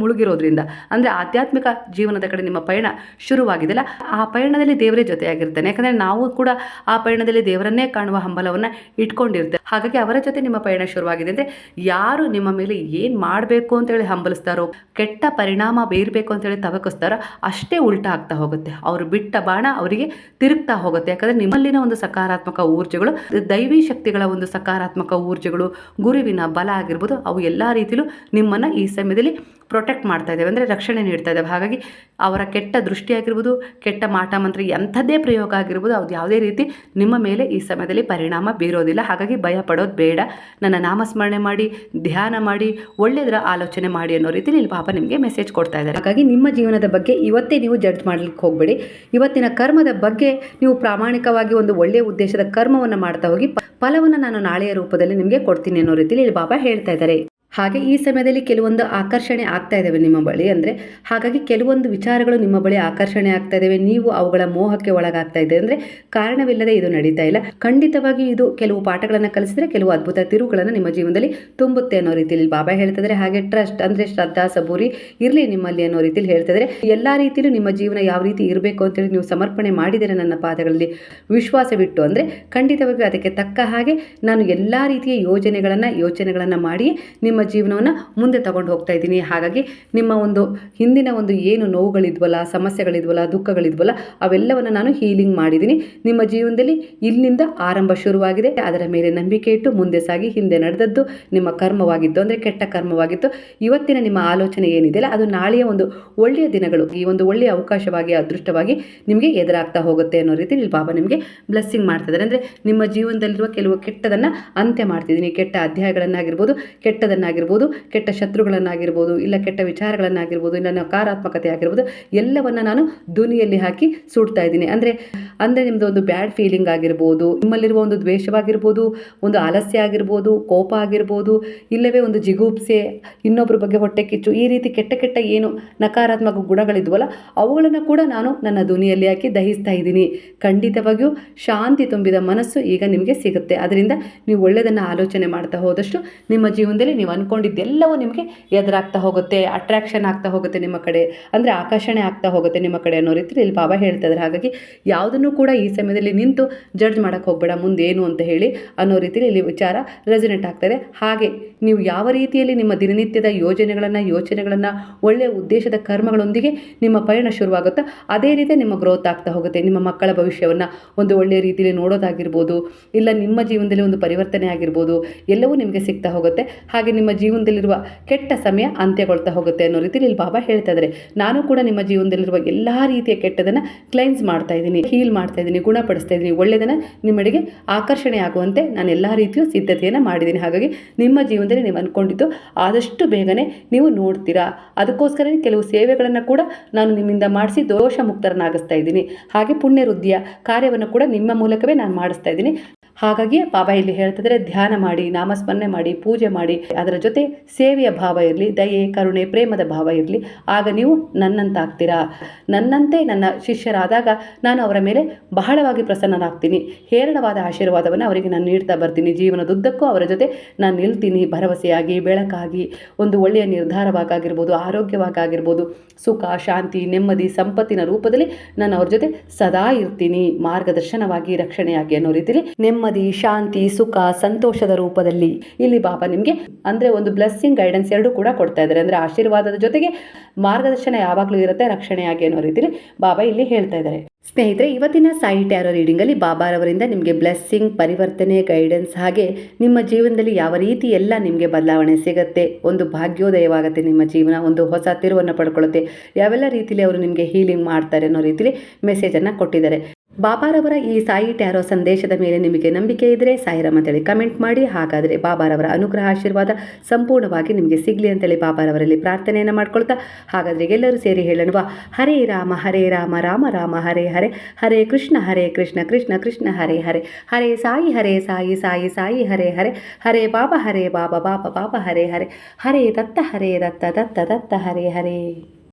ಮುಳುಗಿರೋದ್ರಿಂದ ಅಂದರೆ ಆಧ್ಯಾತ್ಮಿಕ ಜೀವನದ ಕಡೆ ನಿಮ್ಮ ಪಯಣ ಶುರುವಾಗಿದೆಯಲ್ಲ, ಆ ಪಯಣದಲ್ಲಿ ದೇವರೇ ಜೊತೆಯಾಗಿರ್ತಾನೆ. ಯಾಕಂದರೆ ನಾವು ಕೂಡ ಆ ಪಯಣದಲ್ಲಿ ದೇವರನ್ನೇ ಕಾಣುವ ಹಂಬಲವನ್ನು ಇಟ್ಕೊಂಡಿರ್ತೇವೆ. ಹಾಗಾಗಿ ಅವರ ಜೊತೆ ನಿಮ್ಮ ಪಯಣ ಶುರುವಾಗಿದೆ ಅಂದರೆ ಯಾರು ನಿಮ್ಮ ಮೇಲೆ ಏನು ಮಾಡಬೇಕು ಅಂತೇಳಿ ಹಂಬಲಿಸ್ತಾರೋ, ಕೆಟ್ಟ ಪರಿಣಾಮ ಬೀರಬೇಕು ಅಂತೇಳಿ ತವಕಿಸ್ತಾರೋ ಅಷ್ಟೇ ಉಲ್ಟಾ ಆಗ್ತಾ ಹೋಗುತ್ತೆ. ಅವರು ಬಿಟ್ಟ ಬಾಣ ಅವರಿಗೆ ತಿರುಗ್ತಾ ಹೋಗುತ್ತೆ. ಯಾಕಂದರೆ ನಿಮ್ಮಲ್ಲಿನ ಒಂದು ಸಕಾರಾತ್ಮಕ ಊರ್ಜೆಗಳು ದೈವಿ ಶಕ್ತಿಗಳ ಒಂದು ಸಕಾರಾತ್ಮಕ ಊರ್ಜೆಗಳು ಗುರುವಿನ ಬಲ ಆಗಿರ್ಬೋದು ಅವು ಎಲ್ಲ ರೀತಿಯಲ್ಲೂ ನಿಮ್ಮನ್ನು ಈ ಸಮಯದಲ್ಲಿ ಪ್ರೊಟೆಕ್ಟ್ ಮಾಡ್ತಾ ಇದ್ದೇವೆ, ಅಂದರೆ ರಕ್ಷಣೆ ನೀಡ್ತಾ ಇದ್ದೇವೆ. ಹಾಗಾಗಿ ಅವರ ಕೆಟ್ಟ ದೃಷ್ಟಿ ಆಗಿರ್ಬೋದು ಕೆಟ್ಟ ಮಾಟ ಮಂತ್ರ ಎಂಥದ್ದೇ ಪ್ರಯೋಗ ಆಗಿರ್ಬೋದು ಅದು ಯಾವುದೇ ರೀತಿ ನಿಮ್ಮ ಮೇಲೆ ಈ ಸಮಯದಲ್ಲಿ ಪರಿಣಾಮ ಬೀರೋದಿಲ್ಲ. ಹಾಗಾಗಿ ಭಯ ಪಡೋದು ಬೇಡ. ನನ್ನ ನಾಮಸ್ಮರಣೆ ಮಾಡಿ, ಧ್ಯಾನ ಮಾಡಿ ಒಳ್ಳೆಯದರ ಆಲೋಚನೆ ಮಾಡಿ ಅನ್ನೋ ರೀತಿಯಲ್ಲಿ ಇಲ್ಲಿ ಪಾಪ ನಿಮಗೆ ಮೆಸೇಜ್ ಕೊಡ್ತಾ ಇದ್ದಾರೆ. ಹಾಗಾಗಿ ನಿಮ್ಮ ಜೀವನದ ಬಗ್ಗೆ ಇವತ್ತೇ ನೀವು ಜಡ್ಜ್ ಮಾಡಲಿಕ್ಕೆ ಹೋಗಬೇಡಿ. ಇವತ್ತಿನ ಕರ್ಮದ ಬಗ್ಗೆ ನೀವು ಪ್ರಾಮಾಣಿಕವಾಗಿ ಒಂದು ಒಳ್ಳೆಯ ಉದ್ದೇಶದ ಕರ್ಮವನ್ನು ಮಾಡ್ತಾ ಹೋಗಿ, ಫಲವನ್ನು ನಾನು ನಾಳೆಯ ರೂಪದಲ್ಲಿ ನಿಮಗೆ ಕೊಡ್ತೀನಿ ಅನ್ನೋ ರೀತಿಯಲ್ಲಿ ಇಲ್ಲಿ ಬಾಬಾ ಹೇಳ್ತಾ ಇದ್ದಾರೆ. ಹಾಗೆ ಈ ಸಮಯದಲ್ಲಿ ಕೆಲವೊಂದು ಆಕರ್ಷಣೆ ಆಗ್ತಾ ಇದ್ದಾವೆ ನಿಮ್ಮ ಬಳಿ ಅಂದರೆ ಹಾಗಾಗಿ ಕೆಲವೊಂದು ವಿಚಾರಗಳು ನಿಮ್ಮ ಬಳಿ ಆಕರ್ಷಣೆ ಆಗ್ತಾ ಇದ್ದಾವೆ ನೀವು ಅವುಗಳ ಮೋಹಕ್ಕೆ ಒಳಗಾಗ್ತಾ ಇದೆ ಅಂದರೆ ಕಾರಣವಿಲ್ಲದೆ ಇದು ನಡೀತಾ ಇಲ್ಲ. ಖಂಡಿತವಾಗಿ ಇದು ಕೆಲವು ಪಾಠಗಳನ್ನು ಕಲಿಸಿದರೆ ಕೆಲವು ಅದ್ಭುತ ತಿರುಗಳನ್ನು ನಿಮ್ಮ ಜೀವನದಲ್ಲಿ ತುಂಬುತ್ತೆ ಅನ್ನೋ ರೀತಿಯಲ್ಲಿ ಬಾಬಾ ಹೇಳ್ತಿದ್ರೆ ಹಾಗೆ ಟ್ರಸ್ಟ್ ಅಂದರೆ ಶ್ರದ್ಧಾ, ಸಬೂರಿ ಇರಲಿ ನಿಮ್ಮಲ್ಲಿ ಅನ್ನೋ ರೀತಿಯಲ್ಲಿ ಹೇಳ್ತಿದ್ರೆ ಎಲ್ಲ ರೀತಿಯಲ್ಲೂ ನಿಮ್ಮ ಜೀವನ ಯಾವ ರೀತಿ ಇರಬೇಕು ಅಂತೇಳಿ ನೀವು ಸಮರ್ಪಣೆ ಮಾಡಿದರೆ ನನ್ನ ಪಾದಗಳಲ್ಲಿ ವಿಶ್ವಾಸವಿಟ್ಟು ಅಂದರೆ ಖಂಡಿತವಾಗಿ ಅದಕ್ಕೆ ತಕ್ಕ ಹಾಗೆ ನಾನು ಎಲ್ಲ ರೀತಿಯ ಯೋಜನೆಗಳನ್ನು ಯೋಚನೆಗಳನ್ನು ಮಾಡಿ ನಿಮ್ಮ ಜೀವನವನ್ನು ಮುಂದೆ ತಗೊಂಡು ಹೋಗ್ತಾ ಇದ್ದೀನಿ. ಹಾಗಾಗಿ ನಿಮ್ಮ ಒಂದು ಹಿಂದಿನ ಒಂದು ಏನು ನೋವುಗಳಿದ್ವಲ್ಲ, ಸಮಸ್ಯೆಗಳಿದ್ವಲ್ಲ, ದುಃಖಗಳಿದ್ವಲ್ಲ, ಅವೆಲ್ಲವನ್ನು ನಾನು ಹೀಲಿಂಗ್ ಮಾಡಿದ್ದೀನಿ. ನಿಮ್ಮ ಜೀವನದಲ್ಲಿ ಇಲ್ಲಿಂದ ಆರಂಭ ಶುರುವಾಗಿದೆ. ಅದರ ಮೇಲೆ ನಂಬಿಕೆ ಇಟ್ಟು ಮುಂದೆ ಸಾಗಿ ಹಿಂದೆ ನಡೆದದ್ದು ನಿಮ್ಮ ಕರ್ಮವಾಗಿತ್ತು ಅಂದರೆ ಕೆಟ್ಟ ಕರ್ಮವಾಗಿತ್ತು. ಇವತ್ತಿನ ನಿಮ್ಮ ಆಲೋಚನೆ ಏನಿದೆಯಲ್ಲ ಅದು ನಾಳೆಯ ಒಂದು ಒಳ್ಳೆಯ ದಿನಗಳು, ಈ ಒಂದು ಒಳ್ಳೆಯ ಅವಕಾಶವಾಗಿ, ಅದೃಷ್ಟವಾಗಿ ನಿಮಗೆ ಎದುರಾಗ್ತಾ ಹೋಗುತ್ತೆ ಅನ್ನೋ ರೀತಿ ಇಲ್ಲಿ ಬಾಬಾ ನಿಮಗೆ ಬ್ಲೆಸ್ಸಿಂಗ್ ಮಾಡ್ತಿದ್ದಾರೆ ಅಂದರೆ ನಿಮ್ಮ ಜೀವನದಲ್ಲಿರುವ ಕೆಲವು ಕೆಟ್ಟದನ್ನು ಅಂತ್ಯ ಮಾಡ್ತಿದ್ದೀನಿ. ಕೆಟ್ಟ ಅಧ್ಯಾಯಗಳನ್ನಾಗಿರ್ಬೋದು ಕೆಟ್ಟದನ್ನಾಗಿರ್ಬೋದು ಕೆಟ್ಟ ಶತ್ರುಗಳನ್ನಾಗಿರ್ಬೋದು, ಇಲ್ಲ ಕೆಟ್ಟ ವಿಚಾರಗಳನ್ನಾಗಿರ್ಬೋದು, ಇಲ್ಲ ನಕಾರಾತ್ಮಕತೆ ಆಗಿರ್ಬೋದು, ಎಲ್ಲವನ್ನು ನಾನು ಧ್ವನಿಯಲ್ಲಿ ಹಾಕಿ ಸುಡ್ತಾ ಇದ್ದೀನಿ. ಅಂದರೆ ಅಂದರೆ ನಿಮ್ಮದು ಒಂದು ಬ್ಯಾಡ್ ಫೀಲಿಂಗ್ ಆಗಿರ್ಬೋದು, ನಿಮ್ಮಲ್ಲಿರುವ ಒಂದು ದ್ವೇಷವಾಗಿರ್ಬೋದು, ಒಂದು ಆಲಸ್ಯ ಆಗಿರ್ಬೋದು, ಕೋಪ ಆಗಿರ್ಬೋದು, ಇಲ್ಲವೇ ಒಂದು ಜಿಗುಪ್ಸೆ ಇನ್ನೊಬ್ಬರ ಬಗ್ಗೆ ಹೊಟ್ಟೆ ಕಿಚ್ಚು, ಈ ರೀತಿ ಕೆಟ್ಟ ಕೆಟ್ಟ ಏನು ನಕಾರಾತ್ಮಕ ಗುಣಗಳಿದ್ವಲ್ಲ, ಅವುಗಳನ್ನು ಕೂಡ ನಾನು ನನ್ನ ಧ್ವನಿಯಲ್ಲಿ ಹಾಕಿ ದಹಿಸ್ತಾ ಇದ್ದೀನಿ. ಖಂಡಿತವಾಗಿಯೂ ಶಾಂತಿ ತುಂಬಿದ ಮನಸ್ಸು ಈಗ ನಿಮಗೆ ಸಿಗುತ್ತೆ. ಅದರಿಂದ ನೀವು ಒಳ್ಳೆಯದನ್ನು ಆಲೋಚನೆ ಮಾಡ್ತಾ ಹೋದಷ್ಟು ನಿಮ್ಮ ಜೀವನದಲ್ಲಿ ನೀವು ಅಂದ್ಕೊಂಡಿದ್ದೆಲ್ಲವೂ ನಿಮಗೆ ಎದುರಾಗ್ತಾ ಹೋಗುತ್ತೆ ಅಟ್ರಾಕ್ಷನ್ ಆಗ್ತಾ ಹೋಗುತ್ತೆ ನಿಮ್ಮ ಕಡೆ, ಅಂದರೆ ಆಕರ್ಷಣೆ ಆಗ್ತಾ ಹೋಗುತ್ತೆ ನಿಮ್ಮ ಕಡೆ ಅನ್ನೋ ರೀತಿಯಲ್ಲಿ ಇಲ್ಲಿ ಬಾಬಾ ಹೇಳ್ತಾ ಇದ್ದಾರೆ. ಹಾಗಾಗಿ ಯಾವುದನ್ನು ಕೂಡ ಈ ಸಮಯದಲ್ಲಿ ನಿಂತು ಜಡ್ಜ್ ಮಾಡೋಕ್ಕೆ ಹೋಗಬೇಡ ಏನು ಅಂತ ಹೇಳಿ ಅನ್ನೋ ರೀತಿಯಲ್ಲಿ ಇಲ್ಲಿ ವಿಚಾರ ರೆಸಿನೆಂಟ್ ಆಗ್ತದೆ ಹಾಗೆ ನೀವು ಯಾವ ರೀತಿಯಲ್ಲಿ ನಿಮ್ಮ ದಿನನಿತ್ಯದ ಯೋಜನೆಗಳನ್ನು, ಯೋಚನೆಗಳನ್ನು ಒಳ್ಳೆಯ ಉದ್ದೇಶದ ಕರ್ಮಗಳೊಂದಿಗೆ ನಿಮ್ಮ ಪಯಣ ಶುರುವಾಗುತ್ತೋ, ಅದೇ ರೀತಿ ನಿಮ್ಮ ಗ್ರೋತ್ ಆಗ್ತಾ ಹೋಗುತ್ತೆ. ನಿಮ್ಮ ಮಕ್ಕಳ ಭವಿಷ್ಯವನ್ನು ಒಂದು ಒಳ್ಳೆಯ ರೀತಿಯಲ್ಲಿ ನೋಡೋದಾಗಿರ್ಬೋದು, ಇಲ್ಲ ನಿಮ್ಮ ಜೀವನದಲ್ಲಿ ಒಂದು ಪರಿವರ್ತನೆ ಆಗಿರ್ಬೋದು, ಎಲ್ಲವೂ ನಿಮಗೆ ಸಿಗ್ತಾ ಹೋಗುತ್ತೆ. ಹಾಗೆ ನಿಮ್ಮ ಜೀವನದಲ್ಲಿರುವ ಕೆಟ್ಟ ಸಮಯ ಅಂತ್ಯಗೊಳ್ತಾ ಹೋಗುತ್ತೆ ಅನ್ನೋ ರೀತಿಯಲ್ಲಿ ಇಲ್ಲಿ ಬಾಬಾ ಹೇಳ್ತಾ ಇದ್ದಾರೆ ನಾನು ಕೂಡ ನಿಮ್ಮ ಜೀವನದಲ್ಲಿರುವ ಎಲ್ಲ ರೀತಿಯ ಕೆಟ್ಟದನ್ನು ಕ್ಲೈನ್ಸ್ ಮಾಡ್ತಾ ಇದ್ದೀನಿ, ಹೀಲ್ ಮಾಡ್ತಾ ಇದ್ದೀನಿ, ಗುಣಪಡಿಸ್ತಾ ಇದ್ದೀನಿ ಒಳ್ಳೆಯದನ್ನು ನಿಮ್ಮಡೆಗೆ ಆಕರ್ಷಣೆ ಆಗುವಂತೆ ನಾನು ಎಲ್ಲ ರೀತಿಯೂ ಸಿದ್ಧತೆಯನ್ನು ಮಾಡಿದ್ದೀನಿ. ಹಾಗಾಗಿ ನಿಮ್ಮ ಜೀವನದಲ್ಲಿ ನೀವು ಅಂದ್ಕೊಂಡಿದ್ದು ಆದಷ್ಟು ಬೇಗನೆ ನೀವು ನೋಡ್ತೀರಾ. ಅದಕ್ಕೋಸ್ಕರ ಕೆಲವು ಸೇವೆಗಳನ್ನು ಕೂಡ ನಾನು ನಿಮ್ಮಿಂದ ಮಾಡಿಸಿ ದೋಷ ಮುಕ್ತರನ್ನಾಗಿಸ್ತಾ ಇದ್ದೀನಿ. ಹಾಗೆ ಪುಣ್ಯ ವೃದ್ಧಿಯ ಕಾರ್ಯವನ್ನು ಕೂಡ ನಿಮ್ಮ ಮೂಲಕವೇ ನಾನು ಮಾಡಿಸ್ತಾ ಇದ್ದೀನಿ. ಹಾಗಾಗಿ ಬಾಬಾ ಇಲ್ಲಿ ಹೇಳ್ತಿದ್ರೆ ಧ್ಯಾನ ಮಾಡಿ, ನಾಮಸ್ಮರಣೆ ಮಾಡಿ, ಪೂಜೆ ಮಾಡಿ, ಅದರ ಜೊತೆ ಸೇವೆಯ ಭಾವ ಇರಲಿ, ದಯೆ, ಕರುಣೆ, ಪ್ರೇಮದ ಭಾವ ಇರಲಿ. ಆಗ ನೀವು ನನ್ನಂತಾಗ್ತೀರಾ? ನನ್ನಂತೆ ನನ್ನ ಶಿಷ್ಯರಾದಾಗ ನಾನು ಅವರ ಮೇಲೆ ಬಹಳವಾಗಿ ಪ್ರಸನ್ನನಾಗ್ತೀನಿ. ಹೇರಳವಾದ ಆಶೀರ್ವಾದವನ್ನು ಅವರಿಗೆ ನಾನು ನೀಡ್ತಾ ಬರ್ತೀನಿ. ಜೀವನದುದ್ದಕ್ಕೂ ಅವರ ಜೊತೆ ನಾನು ನಿಲ್ತೀನಿ. ಭರವಸೆಯಾಗಿ, ಬೆಳಕಾಗಿ, ಒಂದು ಒಳ್ಳೆಯ ನಿರ್ಧಾರವಾಗಿರ್ಬೋದು ಆರೋಗ್ಯವಾಗಿರ್ಬೋದು ಸುಖ, ಶಾಂತಿ, ನೆಮ್ಮದಿ, ಸಂಪತ್ತಿನ ರೂಪದಲ್ಲಿ ನಾನು ಅವ್ರ ಜೊತೆ ಸದಾ ಇರ್ತೀನಿ. ಮಾರ್ಗದರ್ಶನವಾಗಿ, ರಕ್ಷಣೆಯಾಗಿ ಅನ್ನೋ ರೀತಿಯಲ್ಲಿ ನೆಮ್ಮದಿ, ಶಾಂತಿ, ಸುಖ, ಸಂತೋಷದ ರೂಪದಲ್ಲಿ. ಇಲ್ಲಿ ಬಾಬಾ ನಿಮಗೆ ಅಂದರೆ ಒಂದು ಬ್ಲೆಸ್ಸಿಂಗ್ ಗೈಡೆನ್ಸ್ ಎರಡೂ ಕೂಡ ಕೊಡ್ತಾ ಇದ್ದಾರೆ. ಅಂದರೆ ಆಶೀರ್ವಾದದ ಜೊತೆಗೆ ಮಾರ್ಗದರ್ಶನ ಯಾವಾಗಲೂ ಇರುತ್ತೆ ರಕ್ಷಣೆಯಾಗಿ ಅನ್ನೋ ರೀತಿಯಲ್ಲಿ ಬಾಬಾ ಇಲ್ಲಿ ಹೇಳ್ತಾ ಇದ್ದಾರೆ. ಸ್ನೇಹಿತರೆ, ಇವತ್ತಿನ ಸಾಯಿ ಟ್ಯಾರೋ ರೀಡಿಂಗಲ್ಲಿ ಬಾಬಾರವರಿಂದ ನಿಮಗೆ ಬ್ಲೆಸ್ಸಿಂಗ್ ಪರಿವರ್ತನೆ ಗೈಡೆನ್ಸ್ ಹಾಗೆ ನಿಮ್ಮ ಜೀವನದಲ್ಲಿ ಯಾವ ರೀತಿ ಎಲ್ಲ ನಿಮಗೆ ಬದಲಾವಣೆ ಸಿಗುತ್ತೆ, ಒಂದು ಭಾಗ್ಯೋದಯವಾಗುತ್ತೆ ನಿಮ್ಮ ಜೀವನ, ಒಂದು ಹೊಸ ತಿರುವನ್ನು ಪಡ್ಕೊಳ್ಳುತ್ತೆ ಯಾವೆಲ್ಲ ರೀತಿಯಲ್ಲಿ ಅವರು ನಿಮಗೆ ಹೀಲಿಂಗ್ ಮಾಡ್ತಾರೆ ಅನ್ನೋ ರೀತಿಯಲ್ಲಿ ಮೆಸೇಜನ್ನು ಕೊಟ್ಟಿದ್ದಾರೆ. ಬಾಬಾರವರ ಈ ಸಾಯಿ ಟ್ಯಾರೋ ಸಂದೇಶದ ಮೇಲೆ ನಿಮಗೆ ನಂಬಿಕೆ ಇದ್ರೆ ಸಾಯಿರಾಮ್ ಅಂತೇಳಿ ಕಮೆಂಟ್ ಮಾಡಿ. ಹಾಗಾದರೆ ಬಾಬಾರವರ ಅನುಗ್ರಹ ಆಶೀರ್ವಾದ ಸಂಪೂರ್ಣವಾಗಿ ನಿಮಗೆ ಸಿಗಲಿ ಅಂತೇಳಿ ಬಾಬಾರವರಲ್ಲಿ ಪ್ರಾರ್ಥನೆಯನ್ನು ಮಾಡ್ಕೊಳ್ತಾ ಹಾಗಾದರೆ ಎಲ್ಲರೂ ಸೇರಿ ಹೇಳಣವಾ. ಹರೇ ರಾಮ ಹರೇ ರಾಮ ರಾಮ ರಾಮ, ಹರೇ ಹರೇ ಹರೇ ಕೃಷ್ಣ ಹರೇ ಕೃಷ್ಣ ಕೃಷ್ಣ ಕೃಷ್ಣ, ಹರೇ ಹರೇ ಹರೇ ಸಾಯಿ ಹರೇ ಸಾಯಿ ಸಾಯಿ ಸಾಯಿ, ಹರೇ ಹರೇ ಹರೇ ಬಾಬಾ ಹರೇ ಬಾಬಾ ಬಾಬಾ ಬಾಬಾ, ಹರೇ ಹರೇ ಹರೇ ದತ್ತ ಹರೇ ದತ್ತ ದತ್ತ ದತ್ತ, ಹರೇ ಹರೇ.